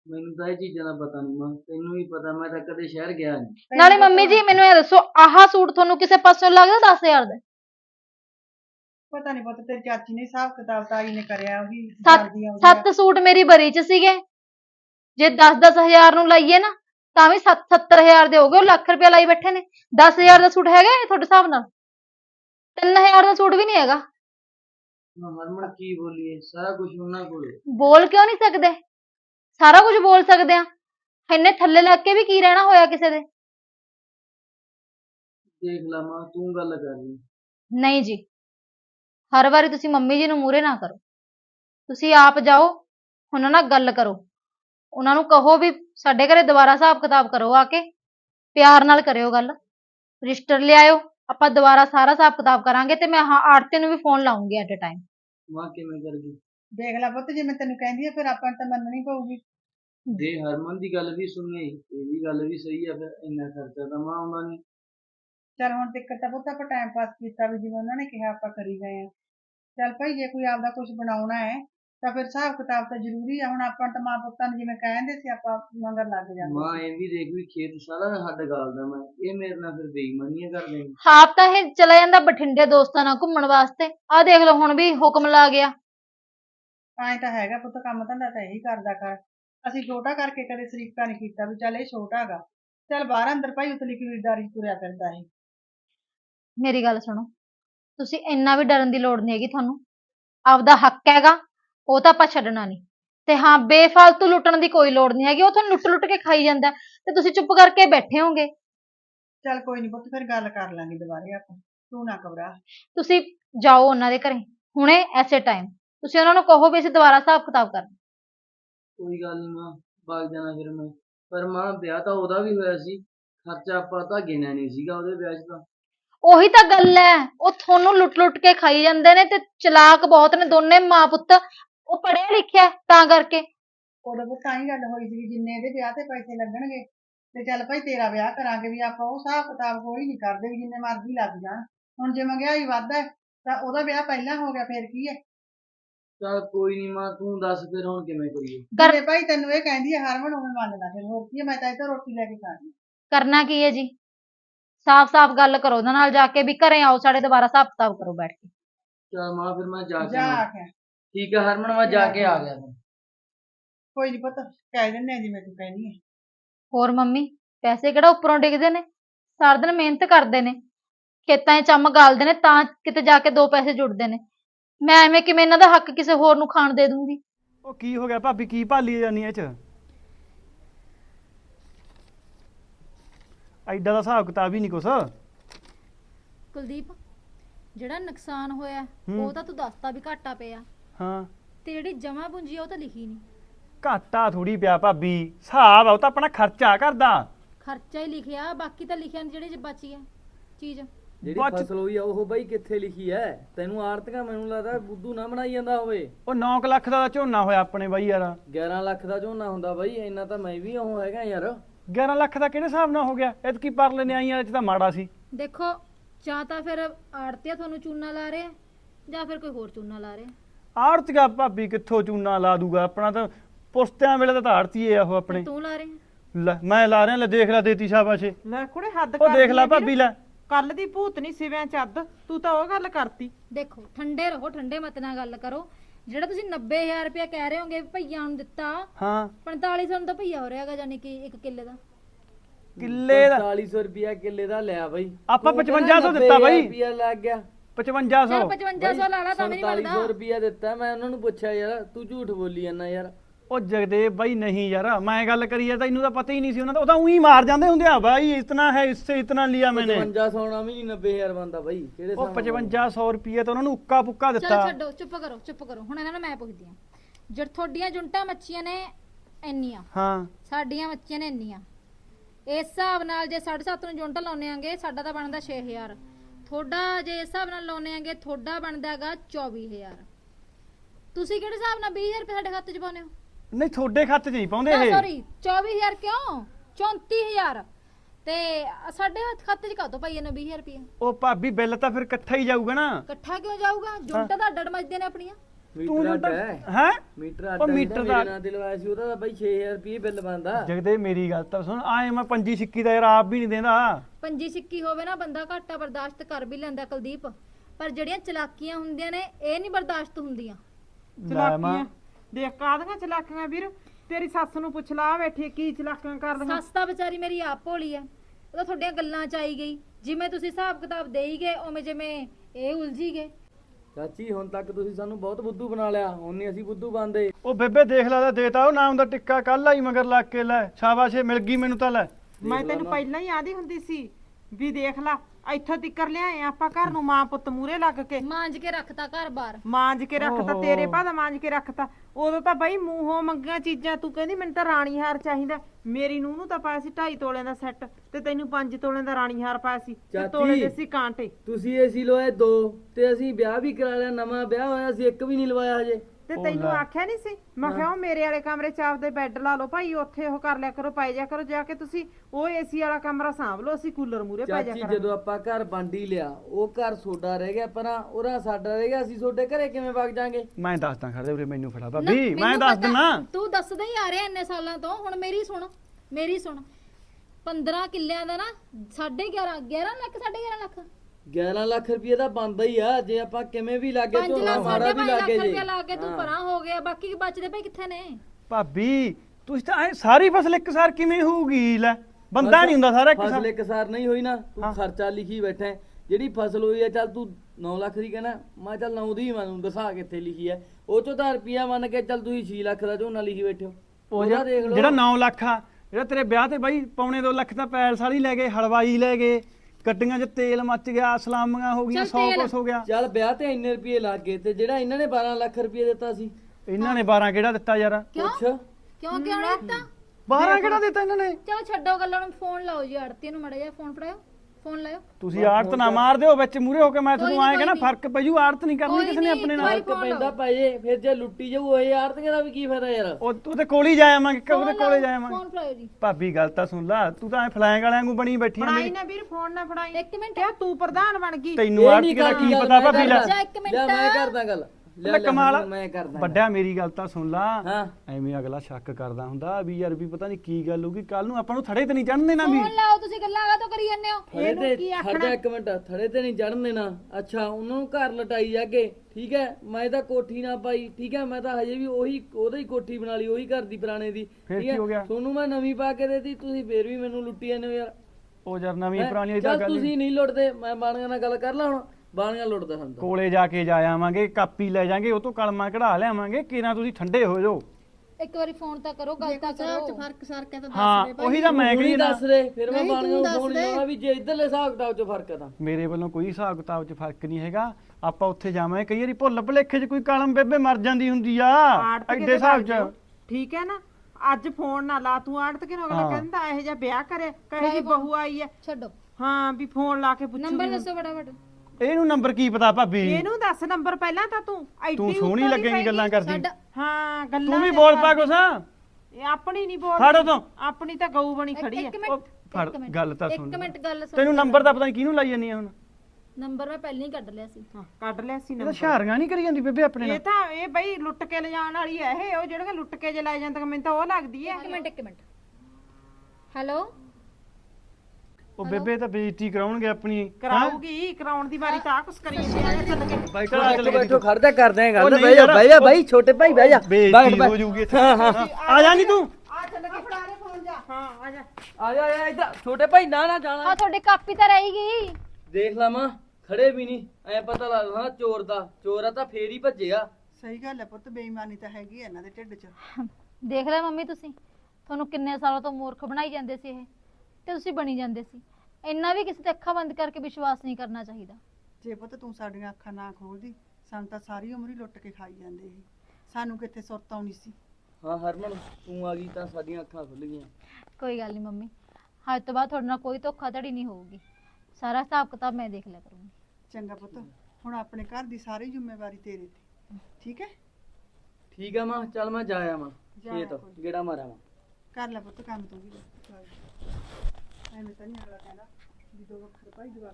ਮੈਨੂੰ ਤਾਂ ਇਹ ਚੀਜ਼ਾਂ ਦਾ ਪਤਾ ਨਹੀਂ ਮਾਂ ਤੈਨੂੰ ਵੀ ਪਤਾ ਮੈਂ ਤਾਂ ਕਦੇ ਸ਼ਹਿਰ ਗਿਆ ਨਹੀਂ। ਨਾਲੇ ਮੰਮੀ ਜੀ ਮੈਨੂੰ ਇਹ ਦੱਸੋ ਆਹ ਸੂਟ ਤੁਹਾਨੂੰ ਕਿਸੇ ਪਾਸਿਓਂ ਲੱਗਦਾ 10000 ਦਾ? ਪਤਾ ਨਹੀਂ ਪੁੱਤ ਤੇਰੀ ਚਾਚੀ ਨੇ ਹਿਸਾਬ ਕਿਤਾਬ ਤਾਈ ਨੇ ਕਰਿਆ ਉਹੀ ਸੱਤ ਕਰਦੀ ਆਉਂਦੀ ਆ। ਸੱਤ ਸੂਟ ਮੇਰੀ ਬਰੀ ਚ ਸੀਗੇ। ਜੇ 10 ਹਜ਼ਾਰ ਨੂੰ ਲਾਈਏ ਨਾ ਤਾਂ ਵੀ 70000 ਦੇ ਹੋ ਗਏ ਉਹ ਲੱਖ ਰੁਪਇਆ ਲਾਈ ਬੈਠੇ ਨੇ। 10000 ਦਾ ਸੂਟ ਹੈਗਾ ਇਹ ਤੁਹਾਡੇ ਹਿਸਾਬ ਨਾਲ? 3000 ਦਾ ਸੂਟ ਵੀ ਨਹੀਂ ਹੈਗਾ। ਮੈਂ ਹਰਮਨ ਕੀ ਬੋਲੀਏ? ਸਾਰਾ ਕੁਝ ਉਹਨਾਂ ਕੋਲੇ। ਬੋਲ ਕਿਉਂ ਨਹੀਂ ਸਕਦੇ? ਸਾਰਾ ਕੁਝ ਬੋਲ ਸਕਦੇ ਆ। ਇੰਨੇ ਥੱਲੇ ਲੱਗ ਕੇ ਵੀ ਕੀ ਰਹਿਣਾ ਹੋਇਆ ਕਿਸੇ ਦੇ? ਦੇਖ ਲਾ ਮਾਂ ਤੂੰ ਗੱਲ ਕਰ। ਲਈ ਨਹੀਂ ਜੀ। ਹਰ ਵਾਰੀ ਤੁਸੀਂ ਮੰਮੀ ਜੀ ਨੂੰ ਮੂਰੇ ਨਾ ਕਰੋ। ਤੁਸੀਂ ਆਪ ਜਾਓ ਉਹਨਾਂ ਨਾਲ ਗੱਲ ਕਰੋ। ਉਹਨਾਂ ਨੂੰ ਕਹੋ ਵੀ ਸਾਡੇ ਘਰੇ ਦੁਬਾਰਾ ਹਿਸਾਬ ਕਿਤਾਬ ਕਰੋ ਆ ਕੇ ਪਿਆਰ ਨਾਲ ਕਰਿਓ ਗੱਲ। ਰਜਿਸਟਰ ਲਿਆਇਓ ਆਪਾਂ ਦੁਬਾਰਾ ਸਾਰਾ ਹਿਸਾਬ ਕਿਤਾਬ ਕਰਾਂਗੇ ਤੇ ਮੈਂ ਹਾਂ ਆੜਤੇ ਨੂੰ ਵੀ ਫੋਨ ਲਾਉਂਗੀ ਐਟ ਅ ਟਾਈਮ ਮਾਂ ਕਿਵੇਂ ਕਰ ਗਈ ਦੇਖ ਲੈ ਪੁੱਤ ਜੇ ਮੈਂ ਤੈਨੂੰ ਕਹਿੰਦੀ ਆ ਫਿਰ ਆਪਾਂ ਨੂੰ ਤਾਂ ਮੰਨਣੀ ਪਊਗੀ। ਜੇ ਹਰਮਨ ਦੀ ਗੱਲ ਵੀ ਸੁਣੀ ਇਹ ਵੀ ਗੱਲ ਵੀ ਸਹੀ ਆ ਫਿਰ ਇੰਨਾ ਖਰਚਾ ਤਾਂ ਮਾਂ ਉਹਨਾਂ ਨੇ। ਚੱਲ ਹੁਣ ਤੱਕ ਤਾਂ ਪੁੱਤ ਆਪਾਂ ਟਾਈਮ ਪਾਸ ਕੀਤਾ ਵੀ ਜਿਵੇਂ ਉਹਨਾਂ ਨੇ ਕਿਹਾ ਆਪਾਂ ਕਰੀ ਗਏ ਆ। ਚੱਲ ਭਾਈ ਜੇ ਕੋਈ ਆਪਦਾ ਕੁਝ ਬਣਾਉਣਾ ਹੈ ਤਾਂ ਫਿਰ ਹਿਸਾਬ ਕਿਤਾਬ ਤਾਂ ਜ਼ਰੂਰੀ ਆ। ਹੁਣ ਆਪਾਂ ਤਾਂ ਮਾਂ ਪੁੱਤਾਂ ਨੂੰ ਜਿਵੇਂ ਕਹਿੰਦੇ ਸੀ ਆਪਾਂ ਮੰਗਰ ਲੱਗ ਜਾਂਦੇ। ਮਾਂ ਇਹ ਵੀ ਦੇਖ ਵੀ ਖੇਤ ਸਾਰਾ ਹੱਡ ਗਾਲਦਾ ਮੈਂ। ਇਹ ਮੇਰੇ ਨਾਲ ਫਿਰ ਬੇਈਮਾਨੀਆਂ ਕਰਦੇ ਨੇ। ਆਪ ਤਾਂ ਇਹ ਚਲਾ ਜਾਂਦਾ ਬਠਿੰਡੇ ਦੋਸਤਾਂ ਨਾਲ ਘੁੰਮਣ ਵਾਸਤੇ। ਆਹ ਦੇਖ ਲਓ ਹੁਣ ਵੀ ਹੁਕਮ ਲਾ ਗਿਆ। ਐਂ ਤਾਂ ਹੈਗਾ ਪੁੱਤ ਕੰਮ ਧੰਦਾ ਤਾਂ ਇਹੀ ਕਰਦਾ ਕਰ। ਅਸੀਂ ਛੋਟਾ ਕਰਕੇ ਕਦੇ ਸਰੀਕਾ ਨਹੀਂ ਕੀਤਾ ਵੀ ਚੱਲ ਇਹ ਛੋਟਾ ਹੈਗਾ ਚੱਲ ਬਾਹਰ ਅੰਦਰ ਭਾਈ ਉਤਲੀ 'ਚ ਤੁਰਿਆ ਫਿਰਦਾ ਹੈ ਮੇਰੀ ਗੱਲ ਸੁਣੋ। ਤੁਸੀਂ ਇੰਨਾ ਵੀ ਡਰਨ ਦੀ ਲੋੜ ਨਹੀਂ ਹੈਗੀ ਤੁਹਾਨੂੰ। ਆਪਦਾ ਹੱਕ ਹੈਗਾ ਉਹ ਤਾਂ ਆਪਾਂ ਛੱਡਣਾ ਨਹੀਂ। ਤੇ ਹਾਂ ਬੇਫਾਲਤੂ ਲੁੱਟਣ ਦੀ ਕੋਈ ਲੋੜ ਨਹੀਂ ਹੈਗੀ ਉਹ ਤੁਹਾਨੂੰ ਲੁੱਟ ਲੁੱਟ ਕੇ ਖਾਈ ਜਾਂਦਾ ਹੈ। ਤੇ ਤੁਸੀਂ ਚੁੱਪ ਕਰਕੇ ਬੈਠੇ ਹੋਗੇ ਚੱਲ ਕੋਈ ਨਹੀਂ ਪੁੱਤ ਫਿਰ ਗੱਲ ਕਰ ਲਾਂਗੇ ਦੁਬਾਰੇ ਆਪਾਂ। ਤੂੰ ਨਾ ਘਬਰਾ। ਤੁਸੀਂ ਜਾਓ ਉਹਨਾਂ ਦੇ ਘਰੇ ਹੁਣੇ ਐਸੇ ਟਾਈਮ ਤੁਸੀਂ ਉਹਨਾਂ ਨੂੰ ਕਹੋ ਵੀ ਅਸੀਂ ਦੁਬਾਰਾ ਹਿਸਾਬ ਕਿਤਾਬ ਕਰਨਾ ਕੋਈ ਗੱਲ ਨਹੀਂ ਮਾਂ ਭਾਗ ਜਾਣਾ ਫਿਰ ਮੈਂ। ਪਰ ਮਾਂ ਵਿਆਹ ਤਾਂ ਉਹਦਾ ਵੀ ਹੋਇਆ ਸੀ। ਖਰਚਾ ਆਪਾਂ ਤਾਂ ਗਿਣਿਆ ਨਹੀਂ ਸੀਗਾ ਉਹਦੇ ਵਿਆਹ 'ਚ ਤਾਂ। ਉਹੀ ਤਾਂ ਗੱਲ ਹੈ। ਉਹ ਤੁਹਾਨੂੰ ਲੁੱਟ ਲੁੱਟ ਕੇ ਖਾਈ ਜਾਂਦੇ ਨੇ ਤੇ ਚਲਾਕ ਬਹੁਤ ਨੇ ਦੋਨੇ ਮਾਂ ਪੁੱਤ। ਉਹ ਪੜ੍ਹਿਆ ਲਿਖਿਆ ਹੈ, ਤਾਂ ਕਰਕੇ। ਉਦੋਂ ਪੁੱਤ ਤਾਂ ਹੀ ਗੱਲ ਹੋਈ ਸੀ ਜਿੰਨੇ ਇਹਦੇ ਵਿਆਹ ਤੇ ਪੈਸੇ ਲੱਗਣਗੇ। ਤੇ ਚੱਲ ਭਾਈ ਤੇਰਾ ਵਿਆਹ ਕਰਾਂਗੇ ਵੀ ਆਪਾਂ ਉਹ ਹਿਸਾਬ ਕਿਤਾਬ ਕੋਈ ਨਹੀਂ ਕਰਦੇ ਵੀ ਜਿੰਨੇ ਮਰਜ਼ੀ ਲੱਗ ਜਾਣ। ਹੁਣ ਜੇ ਮਹਿੰਗਾਈ ਵੱਧ ਹੈ ਤਾਂ ਉਹਦਾ ਵਿਆਹ ਪਹਿਲਾਂ ਹੋ ਗਿਆ ਫਿਰ ਕੀ ਹੈ? ਚੱਲ ਕੋਈ ਨਹੀਂ ਮਾਂ ਤੂੰ ਦੱਸ ਫਿਰ ਹੁਣ ਕਿਵੇਂ ਕਰੀਏ। ਕਰ- ਭਾਈ ਤੈਨੂੰ ਇਹ ਕਹਿੰਦੀ ਹੈ ਹਰਮਨ ਉਵੇਂ ਮੰਨਦਾ ਫਿਰ ਹੋਰ ਕੀ ਹੈ? ਮੈਂ ਤਾਂ ਇੱਥੇ ਰੋਟੀ ਲੈ ਕੇ ਖਾਣੀ। ਕਰਨਾ ਕੀ ਹੈ ਜੀ? ਸਾਫ਼-ਸਾਫ਼ ਗੱਲ ਕਰੋ ਉਹਨਾਂ ਨਾਲ ਜਾ ਕੇ ਵੀ ਘਰੇ ਆਓ ਸਾਡੇ ਦੁਬਾਰਾ ਹਿਸਾਬ ਕਿਤਾਬ ਕਰੋ ਬੈਠ ਕੇ। ਚੱਲ ਮਾਂ ਫਿਰ ਮੈਂ ਜਾ ਕੇ ਜਾ ਆਉਣਾ। ਆਖਿਆ ਠੀਕ ਆ ਹਰਮਨ ਮੈਂ ਜਾ ਕੇ ਆ ਗਿਆ ਤੂੰ ਕੋਈ ਨਹੀਂ ਪਤਾ ਕਹਿ ਦਿੰਨੇ ਆ ਜਿਵੇਂ ਤੂੰ ਕਹਿਨੀ ਹੈ ਹੋਰ ਮੰਮੀ ਪੈਸੇ ਕਿਹੜਾ ਉੱਪਰੋਂ ਡਿੱਗਦੇ ਨੇ? ਸਾਰਾ ਦਿਨ ਮਿਹਨਤ ਕਰਦੇ ਨੇ। ਖੇਤਾਂ 'ਚ ਚੰਮ ਗਾਲਦੇ ਨੇ ਤਾਂ ਕਿਤੇ ਜਾ ਕੇ ਦੋ ਪੈਸੇ ਜੁੜਦੇ ਨੇ। ਮੈਂ ਐਵੇਂ ਕਿਵੇਂ ਇਹਨਾਂ ਦਾ ਹੱਕ ਕਿਸੇ ਹੋਰ ਨੂੰ ਖਾਣ ਦੇ ਦੂੰਗੀ? ਉਹ ਕੀ ਹੋ ਗਿਆ ਭਾਬੀ ਕੀ ਭਾਲੀ ਜਾਨੀ ਇਹ ਚ? ਐਡਾ ਦਾ ਹਿਸਾਬ ਕਿਤਾਬ ਹੀ ਨਹੀਂ ਕੁਛ। ਕੁਲਦੀਪ ਜਿਹੜਾ ਨੁਕਸਾਨ ਹੋਇਆ ਹੂੰ। ਉਹ ਤਾਂ ਤੂੰ ਦੱਸਤਾ ਵੀ ਘਾਟਾ ਪਿਆ। ਹਾਂ। ਤੇ ਜਿਹੜੀ ਜਮਾ ਪੂੰਜੀ ਆ ਉਹ ਤਾਂ ਲਿਖੀ ਨਹੀਂ। ਘਾਟਾ ਥੋੜੀ ਪਿਆ ਭਾਬੀ ਹਿਸਾਬ ਆ ਉਹ ਤਾਂ ਆਪਣਾ ਖਰਚਾ ਕਰਦਾ। ਖਰਚਾ ਹੀ ਲਿਖਿਆ ਬਾਕੀ ਤਾਂ ਲਿਖਿਆ ਨਹੀਂ ਜਿਹੜੀ ਬਚੀ ਹੈ ਚੀਜ਼। ਜਿਹੜੀ ਬਚ- ਫਸਲ ਹੋਈ ਆ ਉਹ ਬਾਈ ਕਿੱਥੇ ਲਿਖੀ ਐ? ਤੈਨੂੰ ਆੜਤੀਆਂ ਮੈਨੂੰ ਲੱਗਦਾ ਬੁੱਧੂ ਨਾ ਬਣਾਈ ਜਾਂਦਾ ਹੋਵੇ। ਉਹ 9 ਲੱਖ ਦਾ ਤਾਂ ਝੋਨਾ ਹੋਇਆ ਆਪਣੇ ਬਾਈ ਯਾਰ। 11 ਲੱਖ ਦਾ ਝੋਨਾ ਹੁੰਦਾ ਬਾਈ ਇੰਨਾ ਤਾਂ ਮੈਂ ਵੀ ਉਹ ਹੈਗਾ ਯਾਰ। 11 ਲੱਖ ਦਾ ਕਿਹੜੇ ਹਿਸਾਬ ਨਾਲ ਹੋ ਗਿਆ? ਐਤਕੀ ਪਰ ਲੈਣੇ ਆਈਆਂ ਇਹ 'ਚ ਤਾਂ ਮਾੜਾ ਸੀ। ਦੇਖੋ ਜਾਂ ਤਾਂ ਫਿਰ ਆੜਤੀਆ ਤੁਹਾਨੂੰ ਚੂਨਾ ਲਾ ਰਿਹਾ ਜਾਂ ਫਿਰ ਕੋਈ ਹੋਰ ਚੂਨਾ ਲਾ ਰਿਹਾ ਆੜਤੀਆ ਭਾਬੀ ਕਿੱਥੋਂ ਚੂਨਾ ਲਾ ਦੂਗਾ? ਆਪਣਾ ਤਾਂ ਪੁਸਤਿਆਂ ਵੇਲੇ ਤਾਂ ਆੜਤੀਏ ਆ ਉਹ ਆਪਣੇ। ਤੂੰ ਲਾ ਰਿਹਾ ਲੈ ਮੈਂ ਲਾ ਰਿਹਾ ਲੈ ਦੇਖ ਲੈ ਦੇਤੀ ਸ਼ਾਬਾਸ਼ੇ। ਲੈ ਕੁੜੇ ਹੱਦ ਉਹ ਦੇਖ ਲੈ ਭਾਬੀ ਲੈ। ਕੱਲ ਦੀ ਭੂਤ ਨਹੀਂ ਸਿਵਿਆਂ ਚੱਦ ਤੂੰ ਤਾਂ ਉਹ ਗੱਲ ਕਰਤੀ। ਦੇਖੋ ਠੰਡੇ ਰਹੋ ਠੰਡੇ ਮਤ ਨਾਲ ਗੱਲ ਕਰੋ। ਜਿਹੜਾ ਤੁਸੀਂ 90000 ਰੁਪਇਆ ਕਹਿ ਰਹੇ ਹੋਗੇ ਭਈਆ ਨੂੰ ਦਿੱਤਾ ਹਾਂ। 4500 ਨੂੰ ਤਾਂ ਭਈਆ ਹੋ ਰਿਹਾਗਾ ਯਾਨੀ ਕਿ ਇੱਕ ਕਿੱਲੇ ਦਾ। ਕਿੱਲੇ ਦਾ। 4500 ਰੁਪਿਆ ਕਿੱਲੇ ਦਾ ਲਿਆ ਬਾਈ। ਆਪਾਂ ਤੂੰ 5500 ਕਹਿੰਦਾ ਦਿੱਤਾ ਬਾਈ। ਰੁਪਿਆ ਲੱਗ ਗਿਆ। 5500 ਚਲ 5500 ਲਾ ਲਾ ਤਾਂ ਵੀ ਨਹੀਂ 4700 ਬਣਦਾ ਰੁਪਿਆ ਦਿੱਤਾ ਮੈਂ ਉਹਨਾਂ ਨੂੰ ਪੁੱਛਿਆ ਯਾਰ ਤੂੰ ਝੂਠ ਬੋਲੀ ਜਾਂਦਾ ਯਾਰ। ਉਹ ਜਗਦੇਵ ਬਾਈ ਨਹੀਂ ਯਾਰ ਮੈਂ ਗੱਲ ਕਰੀ ਆ ਤੈਨੂੰ ਤਾਂ ਪਤਾ ਹੀ ਨਹੀਂ ਸੀ ਉਹਨਾਂ ਦਾ ਉਹ ਤਾਂ ਉਹੀ ਮਾਰ ਜਾਂਦੇ ਹੁੰਦੇ ਆ ਬਾਈ ਇਤਨਾ ਹੈ ਇਸਸੇ ਇਤਨਾ ਲਿਆ ਮੈਨੇ। 5500 ਨਾ ਵੀ 90000 ਬੰਦਾ ਬਾਈ ਕਿਹੜੇ ਉਹ ਹਿਸਾਬ ਨਾਲ? 5500 ਰੁਪਏ ਤਾਂ ਉਹਨਾਂ ਨੂੰ ਉੱਕਾ ਪੁੱਕਾ ਚਲ ਦਿੱਤਾ। ਛੱਡੋ ਚੁੱਪ ਕਰੋ ਚੁੱਪ ਕਰੋ ਹੁਣ ਇਹਨਾਂ ਨੂੰ ਮੈਂ ਪੁੱਛਦੀ ਆ ਜਦ ਤੁਹਾਡੀਆਂ ਜੁੰਟਾਂ ਮੱਛੀਆਂ ਨੇ ਇੰਨੀਆਂ ਹਾਂ। ਸਾਡੀਆਂ ਮੱਛੀਆਂ ਨੇ ਇੰਨੀਆਂ ਇਸ ਹਿਸਾਬ ਨਾਲ ਜੇ 7.5 ਨੂੰ ਜੁੰਟ ਲਾਉਨੇ ਆਂਗੇ ਸਾਡਾ ਤਾਂ ਬਣਦਾ 6000 ਤੁਹਾਡਾ ਜੇ ਇਸ ਹਿਸਾਬ ਨਾਲ ਲਾਉਨੇ ਆਂਗੇ ਤੁਹਾਡਾ ਬਣਦਾ ਹੈਗਾ 24000 ਤੁਸੀਂ ਕਿਹੜੇ ਹਿਸਾਬ ਨਾਲ 20000 ਰੁਪਏ ਸਾਡੇ ਖਾਤੇ 'ਚ ਪਾਉਂਦੇ ਹੋ? ਨਹੀਂ ਤੁਹਾਡੇ ਖਾਤੇ 'ਚ ਨਹੀਂ ਪਾਉਂਦੇ ਇਹ। ਸੌਰੀ 24000 ਕਿਉਂ? 34000 ਤੇ ਸਾਡੇ ਹੱਥ ਖਾਤੇ 'ਚ ਕਾਹਤੋਂ ਪਾਈ ਇਹਨੇ 20000 ਰੁਪਏ ਉਹ ਭਾਬੀ ਬਿੱਲ ਤਾਂ ਫਿਰ ਇਕੱਠਾ ਹੀ ਜਾਊਗਾ ਨਾ। ਇਕੱਠਾ ਕਿਉਂ ਜਾਊਗਾ? ਜੁੰਟਾਂ ਤਾਂ ਅੱਡ ਮੱਜਦੇ ਨੇ ਆਪਣੀਆਂ। ਮੀਟਰ ਅੱਡ ਹੈ। ਹੈ? ਮੀਟਰ ਉਹ ਅੱਡ ਹੈ ਮੀਟਰ ਮੀਟਰ ਦਾ- ਦਾ ਦਿਲਵਾਇਆ ਸੀ ਉਹਦਾ ਤਾਂ ਬਾਈ 6000 ਰੁਪਏ ਬਿੱਲ ਬਣਦਾ। ਜਗਦੇ ਮੇਰੀ ਗੱਲ ਤਾਂ ਸੁਣ ਆਏ ਮੈਂ ਪੰਜੀ ਸਿੱਕੀ ਦਾ ਯਾਰ ਆਪ ਵੀ ਨਹੀਂ ਦੇਂਦਾ। ਪੰਜੀ ਸਿੱਕੀ ਹੋਵੇ ਨਾ ਬੰਦਾ ਘਾਟਾ ਬਰਦਾਸ਼ਤ ਕਰ ਵੀ ਲੈਂਦਾ ਕੁਲਦੀਪ। ਪਰ ਜਿਹੜੀਆਂ ਚਲਾਕੀਆਂ ਹੁੰਦੀਆਂ ਨੇ ਇਹ ਨਹੀਂ ਬਰਦਾਸ਼ਤ ਹੁੰਦੀਆਂ। ਲੈ ਮਾਂ ਚਲਾਕੀਆਂ? ਦੇਖ ਕਾਹਦੀਆਂ ਚਲਾਕੀਆਂ ਵੀਰ? ਤੇਰੀ ਸੱਸ ਨੂੰ ਪੁੱਛ ਲਾ ਬੈਠੀ ਕੀ ਚਲਾਕੀਆਂ ਕਰਦੀਆਂ ਸੱਸ ਤਾਂ ਵਿਚਾਰੀ ਮੇਰੀ ਆਪ ਭੋਲੀ ਐ ਉਹ ਤਾਂ ਤੁਹਾਡੀਆਂ ਗੱਲਾਂ ਚ ਆਈ ਗਈ। ਜਿਵੇਂ ਤੁਸੀਂ ਹਿਸਾਬ ਕਿਤਾਬ ਦੇਈ ਗਏ ਉਵੇਂ ਜਿਵੇਂ ਇਹ ਉਲਝੀ ਗਏ। ਚਾਚੀ ਹੁਣ ਤੱਕ ਤੁਸੀਂ ਸਾਨੂੰ ਬਹੁਤ ਬੁੱਧੂ ਬਣਾ ਲਿਆ। ਹੁਣ ਨਹੀਂ ਅਸੀਂ ਬੁੱਧੂ ਬਣਦੇ। ਉਹ ਬੇਬੇ ਦੇਖ ਲਾ ਤਾਂ ਦੇਤਾ ਉਹ ਨਾਮ ਦਾ ਟਿੱਕਾ ਕੱਲ ਆਈ ਮਗਰ ਲੱਗ ਕੇ ਲੈ। ਸ਼ਾਬਾਸ਼ੇ ਮਿਲ ਗਈ ਮੈਨੂੰ ਤਾਂ ਲੈ। ਮੈਂ ਤੈਨੂੰ ਪਹਿਲਾਂ ਹੀ ਆਦੀ ਹੁੰਦੀ ਸੀ। ਵੀ ਦੇਖ ਲਾ ਇੱਥੋਂ ਤਿੱਕਰ ਲਿਆਏ ਆਪਾਂ ਘਰ ਨੂੰ ਮਾਂ ਪੁੱਤ ਮੂਰੇ ਲੱਗ ਕੇ। ਮਾਂਜ ਕੇ ਰੱਖਤਾ ਘਰ-ਬਾਰ ਮਾਂਜ ਕੇ ਰੱਖਤਾ ਓਹੋ। ਤੇਰੇ ਭਾਦਾ ਮਾਂਜ ਕੇ ਰੱਖਤਾ। ਉਦੋਂ ਤਾਂ ਬਈ ਮੂੰਹੋਂ ਮੰਗੀਆਂ ਚੀਜ਼ਾਂ ਤੂੰ ਕਹਿੰਦੀ ਮੈਨੂੰ ਤਾਂ ਰਾਣੀ ਹਾਰ ਚਾਹੀਦਾ। ਮੇਰੀ ਨੂੰਹ ਨੂੰ ਤਾਂ ਪਾਇਆ ਸੀ 2.5 ਤੋਲਿਆਂ ਦਾ ਸੈੱਟ ਤੇ ਤੈਨੂੰ 5 ਤੋਲਿਆਂ ਦਾ ਰਾਣੀ ਹਾਰ ਪਾਇਆ ਸੀ। ਤੇ ਚਾਚੀ। ਤੋਲੇ ਦੇ ਸੀ ਕਾਂਟੇ। ਤੁਸੀਂ ਏਸੀ ਲਵਾਏ ਦੋ ਤੇ ਅਸੀਂ ਵਿਆਹ ਵੀ ਕਰਾ ਲਿਆ ਨਵਾਂ ਵਿਆਹ ਹੋਇਆ ਸੀ ਇੱਕ ਵੀ ਨਹੀਂ ਲਵਾਇਆ ਹਜੇ। ਤੇ ਉਹ ਤੈਨੂੰ ਲੈ। ਆਖਿਆ ਨਹੀਂ ਸੀ? ਮੈਂ ਕਿਹਾ ਉਹ ਮੇਰੇ ਵਾਲੇ ਕਮਰੇ ਚ ਆਪਦੇ ਬੈੱਡ ਲਾ ਲਓ ਭਾਈ ਉੱਥੇ ਉਹ ਕਰ ਲਿਆ ਕਰੋ ਪਾਈ ਜਾ ਕਰੋ ਜਾ ਕੇ ਤੁਸੀਂ ਉਹ ਏਸੀ ਵਾਲਾ ਕਮਰਾ ਸਾਂਭ ਲਓ ਅਸੀਂ ਕੂਲਰ ਮੂਰੇ ਪਾਈ ਜਾ ਚਾਚੀ ਕਰਾਂਗੇ। ਜਦੋਂ ਆਪਾਂ ਘਰ ਬਾਂਡੀ ਲਿਆ ਉਹ ਘਰ ਸੋਡਾ ਰਹਿ ਗਿਆ ਪਰਾਂ ਉਹਦਾ ਸਾਡਾ ਰਹਿ ਗਿਆ ਅਸੀਂ ਤੁਹਾਡੇ ਘਰੇ ਕਿਵੇਂ ਵਗ ਜਾਾਂਗੇ? ਮੈਂ ਦੱਸਦਾ ਖੜਦੇ ਉਰੇ ਮੈਨੂੰ ਫੜਾ ਨਾ, ਭਾਬੀ ਮੈਂ ਮੈਨੂੰ ਦੱਸ ਪਤਾ, ਦਿਨਾ। ਤੂੰ ਦੱਸਦਾ ਹੀ ਆ ਰਿਹਾ ਇੰਨੇ ਸਾਲਾਂ ਤੋਂ ਹੁਣ ਮੇਰੀ ਸੁਣ ਮੇਰੀ ਸੁਣ। 15 ਕਿੱਲਿਆਂ ਦਾ ਨਾ 11.5 11 ਲੱਖ 11.5 ਲੱਖ। 11 ਲੱਖ ਰੁਪਏ ਦਾ ਬੰਦਾ ਹੀ ਆ ਜੇ ਆਪਾਂ ਕਿਵੇਂ ਵੀ ਲਾਗੇ 5 ਝੋਨਾ ਲੱਖ ਮਾੜਾ 5.5 ਵੀ ਲੱਖ ਲਾਗੇ ਜੀ। ਰੁਪਇਆ ਲਾ ਕੇ ਤੂੰ ਹਾਂ। ਪਰਾਂ ਹੋ ਗਿਆ ਬਾਕੀ ਬਚਦੇ ਪਏ ਕਿੱਥੇ ਨੇ? ਭਾਬੀ ਤੁਸੀਂ ਤਾਂ ਐਂ ਸਾਰੀ ਫਸਲ ਇੱਕ ਸਾਰ ਕਿਵੇਂ ਹੋਊਗੀ ਲੈ। ਬੰਦਾ ਨਹੀਂ ਹੁੰਦਾ ਸਾਰਾ ਇੱਕ ਫਸਲ ਸਾਰ ਇੱਕ ਸਾਰ ਨਹੀਂ ਹੋਈ ਨਾ ਹਾਂ। ਤੂੰ ਖਰਚਾ ਲਿਖੀ ਬੈਠਾ ਹੈ। ਜਿਹੜੀ ਫਸਲ ਹੋਈ ਹੈ ਚੱਲ ਤੂੰ 9 ਲੱਖ ਦੀ ਕਹਿਣਾ ਮੈਂ ਚੱਲ 9 ਦੀ ਮੈਨੂੰ ਦਿਖਾ ਕਿੱਥੇ ਲਿਖੀ ਹੈ। ਉਹ ਚੋਂ ਤਾਂ ਰੁਪਿਆ ਮੰਨ ਕੇ ਚੱਲ ਤੁਸੀਂ 6 ਲੱਖ ਦਾ ਝੋਨਾ ਲਿਖੀ ਬੈਠੇ ਹੋ। ਉਹ ਉਹਦਾ ਜਿਹੜਾ ਦੇਖ ਲਓ। ਜਿਹੜਾ 9 ਲੱਖ ਆ ਜਿਹੜਾ ਤੇਰੇ ਵਿਆਹ ਤੇ ਬਾਈ ਪੌਣੇ 2 ਲੱਖ ਤਾਂ ਪੈਲਸ ਵਾਲੀ ਲੈ ਗਏ ਹਲਵਾਈ ਲੈ ਗਏ। ਗੱਡੀਆਂ 'ਚ ਤੇਲ ਮੱਚ ਗਿਆ ਸਲਾਮੀਆਂ ਹੋ ਗਈਆਂ ਚੱਲ 100 ਤੇਲ। ਕੁਛ ਹੋ ਗਿਆ। ਚੱਲ ਵਿਆਹ ਤੇ ਇੰਨੇ ਰੁਪਏ ਲੱਗ ਗਏ ਤੇ ਜਿਹੜਾ ਇਹਨਾਂ ਨੇ 12 ਲੱਖ ਰੁਪਏ ਦਿੱਤਾ ਸੀ। ਇਹਨਾਂ ਨੇ 12 ਕਿਹੜਾ ਦਿੱਤਾ ਯਾਰ? ਕਿਉਂ? ਕਿਉਂ ਕਿਉਂ ਨਹੀਂ ਦਿੱਤਾ? 12 ਕਿਹੜਾ ਦਿੱਤਾ ਇਹਨਾਂ ਨੇ? ਚਲੋ ਛੱਡੋ ਗੱਲਾਂ ਨੂੰ ਫੋਨ ਲਾਓ ਜੀ ਆੜਤੀ ਨੂੰ ਮੜਾ ਜਾ ਫੋਨ ਫੜਾਓ ਫੋਨ ਲਾਓ ਤੁਸੀਂ ਆੜਤ ਨਾ ਮਾਰ ਦਿਓ ਵਿੱਚ ਮੂਰੇ ਹੋ ਕੇ ਮੈਂ ਤੁਹਾਨੂੰ ਨੀ, ਆਏ ਕਹਿੰਦਾ ਕੋਈ ਫ਼ਰਕ ਪੈ ਜੂ ਆੜਤ ਨਹੀਂ ਕਰਨੀ ਕਿਸੇ ਨੇ ਨੀ, ਆਪਣੇ ਨਾਲ। ਫ਼ਰਕ ਪੈਂਦਾ ਪਾਏ ਫਿਰ ਜੇ ਲੁੱਟੀ ਜਾਊ ਉਹ ਆਰਤੀਆਂ ਦਾ ਵੀ ਕੀ ਫਾਇਦਾ ਯਾਰ? ਉਹ ਤੂੰ ਤੇ ਕੋਲ ਹੀ ਜਾਇਆਵਾਂਗੇ ਉਹਦੇ ਕੋਲੇ ਜਾਇਆਵਾਂਗੇ ਫੋਨ ਫੜਾਓ ਜੀ। ਭਾਬੀ ਗੱਲ ਤਾਂ ਸੁਣ ਲੈ ਤੂੰ ਤਾਂ ਐ ਫਲੈਂਗ ਵਾਲਿਆਂ ਨੂੰ ਬਣੀ ਬੈਠੀ ਆ ਫੜਾਈ ਨਾ ਵੀਰ ਫੋਨ ਨਾ ਫੜਾਈ। ਇੱਕ ਮਿੰਟ। ਤੂੰ ਪ੍ਰਧਾਨ ਬਣ ਗਈ। ਤੈਨੂੰ ਇਹ ਆੜਤ ਦਾ ਕੀ ਪਤਾ ਭਾਬੀ ਇੱਕ ਮਿੰਟ। ਲੈ ਮੈਂ ਕਰਦਾ ਗੱਲ। ਲੈ ਕਮਾਲ ਮੈਂ ਕਰਦਾ ਵੱਡਿਆ ਮੇਰੀ ਗੱਲ ਤਾਂ ਸੁਣ ਲਾ। ਹਾਂ। ਐਵੇਂ ਅਗਲਾ ਸ਼ੱਕ ਕਰਦਾ ਹੁੰਦਾ ਵੀ ਯਾਰ ਵੀ ਪਤਾ ਨਹੀਂ ਕੀ ਗੱਲ ਹੋਊਗੀ ਕੱਲ ਨੂੰ ਆਪਾਂ ਨੂੰ ਥੜੇ ਤੇ ਨਹੀਂ ਚੜਨ ਦੇਣਾ ਵੀ। ਫੋਨ ਲਾਓ ਤੁਸੀਂ ਗੱਲਾਂ ਆਗਾ ਤੋਂ ਕਰੀ ਜਾਂਦੇ ਹੋ? ਥੜੇ ਤੇ ਖੜਦਾ ਇੱਕ ਮਿੰਟ ਥੜੇ ਤੇ ਨਹੀਂ ਚੜਨ ਦੇਣਾ। ਅੱਛਾ ਉਹਨਾਂ ਨੂੰ ਘਰ ਲਟਾਈ ਜਾਗੇ ਠੀਕ ਹੈ? ਮੈਂ ਤਾਂ ਕੋਠੀ ਨਾ ਪਾਈ ਠੀਕ ਹੈ? ਮੈਂ ਤਾਂ ਹਜੇ ਵੀ ਉਹੀ ਉਹਦਾ ਹੀ ਕੋਠੀ ਬਣਾ ਲਈ ਉਹੀ ਘਰ ਦੀ ਪੁਰਾਣੇ ਦੀ ਫਿਰ ਠੀਕ ਕੀ ਹੈ ਗਿਆ? ਤੁਹਾਨੂੰ ਮੈਂ ਨਵੀਂ ਪਾ ਕੇ ਦੇਤੀ ਤੁਸੀਂ ਫੇਰ ਵੀ ਮੈਨੂੰ ਲੁੱਟੀ ਜਾਂਦੇ ਹੋ ਯਾਰ। ਉਹ ਯਾਰ ਨਵੀਂ? ਪੁਰਾਣੀ ਇਹਦਾ ਚੱਲ ਗੱਲ ਤੁਸੀਂ ਨਹੀਂ ਲੁੱਟਦੇ ਮੈਂ ਬਾਣੀਆਂ ਨਾਲ ਗੱਲ ਕਰ ਲਾ ਹੁਣ। ਬਾਣੀਆਂ ਲੁੱਟਦਾ ਹੁੰਦਾ। ਕੋਲੇ ਜਾ ਕੇ ਜਾ ਆਵਾਂਗੇ ਕਾਪੀ ਲੈ ਜਾਾਂਗੇ ਉਹ ਤੋਂ ਕਲਮਾਂ ਕਢਾ ਲਿਆਵਾਂਗੇ ਕਿਰਾਂ ਤੁਸੀਂ ਠੰਡੇ ਹੋ ਜਾਓ। ਇੱਕ ਵਾਰੀ ਫੋਨ ਤਾਂ ਕਰੋ ਗੱਲ ਤਾਂ ਕਰੋ। ਫ਼ਰਕ ਸਰਕ ਹੈ ਤਾਂ ਹਾਂ ਉਹੀ ਤਾਂ ਮੈਂ ਕਹੀ ਨਾ। ਦੱਸ ਦੇ ਫਿਰ ਮੈਂ ਬਾਣੀਆਂ ਨੂੰ ਫੋਨ ਲਾਉਣਾ ਵੀ ਜੇ ਇਧਰਲੇ ਹਿਸਾਬ ਕਿਤਾਬ ਚ ਫ਼ਰਕ ਹੈ ਤਾਂ। ਮੇਰੇ ਵੱਲੋਂ ਕੋਈ ਹਿਸਾਬ ਕਿਤਾਬ 'ਚ ਫ਼ਰਕ ਨਹੀਂ ਹੈਗਾ। ਆਪਾਂ ਉੱਥੇ ਜਾਵਾਂਗੇ ਕਈ ਵਾਰੀ ਭੁੱਲ ਭੁਲੇਖੇ 'ਚ ਕੋਈ ਕਲਮ ਬੇਬੇ ਮਰ ਜਾਂਦੀ ਹੁੰਦੀ ਆ। ਐਡੇ ਹਿਸਾਬ 'ਚ। ਠੀਕ ਹੈ ਨਾ? ਅੱਜ ਫੋਨ ਨਾ ਲਾ ਤੂੰ ਆੜਤ ਕਿਨੂੰ ਅਗਲਾ ਹਾਂ। ਕਹਿੰਦਾ ਇਹੋ ਜਿਹਾ ਵਿਆਹ ਕਰੇ ਕਹੇ ਜੀ ਬਹੂ ਆਈ ਹੈ। ਛੱਡੋ। ਹਾਂ ਵੀ ਫੋਨ ਲਾ ਕੇ ਪੁੱਛੂ ਨੰਬਰ ਦੱਸੋ ਫਟਾਫਟ। ਇਹਨੂੰ ਨੰਬਰ ਕੀ ਪਤਾ ਭਾਬੀ? ਇਹਨੂੰ ਦੱਸ ਨੰਬਰ ਪਹਿਲਾਂ ਤਾਂ ਤੂੰ। ਐਡੀ ਤੂੰ ਸੋਹਣੀ ਉੱਤੋਂ ਦੀ ਲੱਗੇਗੀ ਗੱਲਾਂ ਕਰਦੀ। ਹਾਂ ਗੱਲਾਂ ਤੂੰ ਵੀ ਬੋਲ ਪਾ ਕੁਛ ਇਹ ਆਪਣੀ ਨਹੀਂ ਬੋਲ ਫੜ ਉਤੋਂ ਆਪਣੀ ਤਾਂ ਗਊ ਬਣੀ ਖੜੀ ਇੱਕ ਉਹ ਮਿੰਟ ਫੜ ਇੱਕ ਮਿੰਟ, ਗੱਲ ਤਾਂ ਇੱਕ ਸੁਣ। ਮਿੰਟ ਗੱਲ ਸੁਣ। ਤੈਨੂੰ ਨੰਬਰ ਦਾ ਪਤਾ ਨਹੀਂ ਕਿਹਨੂੰ ਲਾਈ ਜਾਨੀ ਆ ਹੁਣ। ਨੰਬਰ ਮੈਂ ਪਹਿਲਾਂ ਹੀ ਕੱਢ ਲਿਆ ਸੀ। ਹਾਂ, ਕੱਢ ਲਿਆ ਸੀ ਇਹ ਤਾਂ ਨੰਬਰ। ਹੁਸ਼ਿਆਰੀਆਂ ਨਹੀਂ ਕਰੀ ਜਾਂਦੀ ਬੇਬੇ ਆਪਣੇ ਇਹ ਨਾਲ। ਤਾਂ ਇਹ ਬਈ ਲੁੱਟ ਕੇ ਲਿਜਾਣ ਵਾਲੀ ਹੈ ਇਹ। ਉਹ ਜਿਹੜੀਆਂ ਲੁੱਟ ਕੇ ਜੇ ਲੈ ਜਾਂਦੀਆਂ ਮੈਨੂੰ ਤਾਂ ਉਹ ਲੱਗਦੀ ਹੈ ਇੱਕ ਮਿੰਟ ਇੱਕ ਮਿੰਟ। ਹੈਲੋ? ਉਹ ਬੇਬੇ ਤਾਂ ਬੇਇੱਜ਼ਤੀ ਕਰਾਉਣਗੇ ਆਪਣੀ ਕਰਾਊਗੀ ਕਰਾਉਣ ਦੀ ਵਾਰੀ ਤਾਂ ਕੁਛ ਕਰੀ ਜਾਂਦੀ ਹੈ ਚੱਲ ਕੇ ਬਾਈ ਬੈਠੋ ਬੈਠੋ ਖੜਦਾ ਕਰਦੇ ਆ ਗੱਲ। ਬਹਿ ਜਾ ਬਹਿ ਜਾ ਬਾਈ ਛੋਟੇ ਭਾਈ ਬਹਿ ਜਾ। ਬੇਇੱਜ਼ਤੀ ਬੈਠ, ਹੋ ਜਾਊਗੀ ਇੱਥੇ। ਆ ਜਾ ਨਹੀਂ ਤੂੰ? ਆ ਚੱਲ ਕੇ ਫੜਾ ਦੇ ਫੋਨ ਜਾ। ਹਾਂ ਆ ਜਾ। ਆ ਜਾ ਆ ਜਾ ਇੱਧਰ ਛੋਟੇ ਭਾਈ ਨਾ ਨਾ ਜਾਣਾ। ਆ ਤੁਹਾਡੀ ਕਾਪੀ ਤਾਂ ਰਹਿ ਗਈ। ਦੇਖ ਲਾਵਾਂ ਖੜੇ ਵੀ ਨਹੀਂ। ਐ ਪਤਾ ਲੱਗਦਾ ਚੋਰ ਦਾ ਚੋਰ ਆ ਤਾਂ ਫੇਰ ਹੀ ਭੱਜਿਆ ਸਹੀ ਗੱਲ ਹੈ ਪੁੱਤ ਬੇਈਮਾਨੀ ਤਾਂ ਹੈਗੀ ਹੈ ਇਹਨਾਂ ਦੇ ਢਿੱਡ 'ਚ। ਦੇਖ ਲਿਆ ਮੰਮੀ ਤੁਸੀਂ ਤੁਹਾਨੂੰ ਕਿੰਨੇ ਸਾਲਾਂ ਤੋਂ ਮੂਰਖ ਬਣਾਈ ਜਾਂਦੇ ਸੀ ਇਹ। ਤੇ ਤੁਸੀਂ ਬਣੀ ਜਾਂਦੇ ਸੀ। ਇੰਨਾ ਵੀ ਕਿਸੇ ਤੇ ਅੱਖਾਂ ਬੰਦ ਕਰਕੇ ਵਿਸ਼ਵਾਸ ਨਹੀਂ ਕਰਨਾ ਚਾਹੀਦਾ। ਜੇ ਪੁੱਤ ਤੂੰ ਸਾਡੀਆਂ ਅੱਖਾਂ ਨਾ ਖੋਲਦੀ ਸਾਨੂੰ ਤਾਂ ਸਾਰੀ ਉਮਰ ਹੀ ਲੁੱਟ ਕੇ ਖਾਈ ਜਾਂਦੇ ਸੀ। ਸਾਨੂੰ ਕਿੱਥੇ ਸੁਰਤ ਆਉਣੀ ਸੀ। ਹਾਂ ਹਰਮਨ ਤੂੰ ਆ ਗਈ ਤਾਂ ਸਾਡੀਆਂ ਅੱਖਾਂ ਖੁੱਲ ਗਈਆਂ। ਕੋਈ ਗੱਲ ਨਹੀਂ ਮੰਮੀ ਅੱਜ ਤੋਂ ਬਾਅਦ ਤੁਹਾਡੇ ਨਾਲ ਕੋਈ ਧੋਖਾਧੜੀ ਨਹੀਂ ਹੋਊਗੀ। ਸਾਰਾ ਹਿਸਾਬ ਕਿਤਾਬ ਮੈਂ ਦੇਖ ਲਿਆ ਕਰੂੰਗੀ। ਚੰਗਾ ਪੁੱਤ ਹੁਣ ਆਪਣੇ ਘਰ ਦੀ ਸਾਰੀ ਜ਼ਿੰਮੇਵਾਰੀ ਤੇਰੇ ਤੇ। ਠੀਕ ਹੈ? ਠੀਕ ਆ ਮਾਂ ਚੱਲ ਮੈਂ ਜਾ ਆਵਾਂ। ਜਾ ਖੇਤ ਆ ਕੋਈ। ਗੇੜਾ ਮਾਰਾਂ ਮਾਂ ਕਰ ਲੈ ਪੁੱਤ ਕੰਮ ਤੂੰ ਵੀ। ਐਵੇਂ ਤਾਂ ਨਹੀਂ ਅਗਲਾ ਕਹਿੰਦਾ ਵੀ ਦੋ ਅੱਖਰ ਭਾਈ ਜਵਾਕ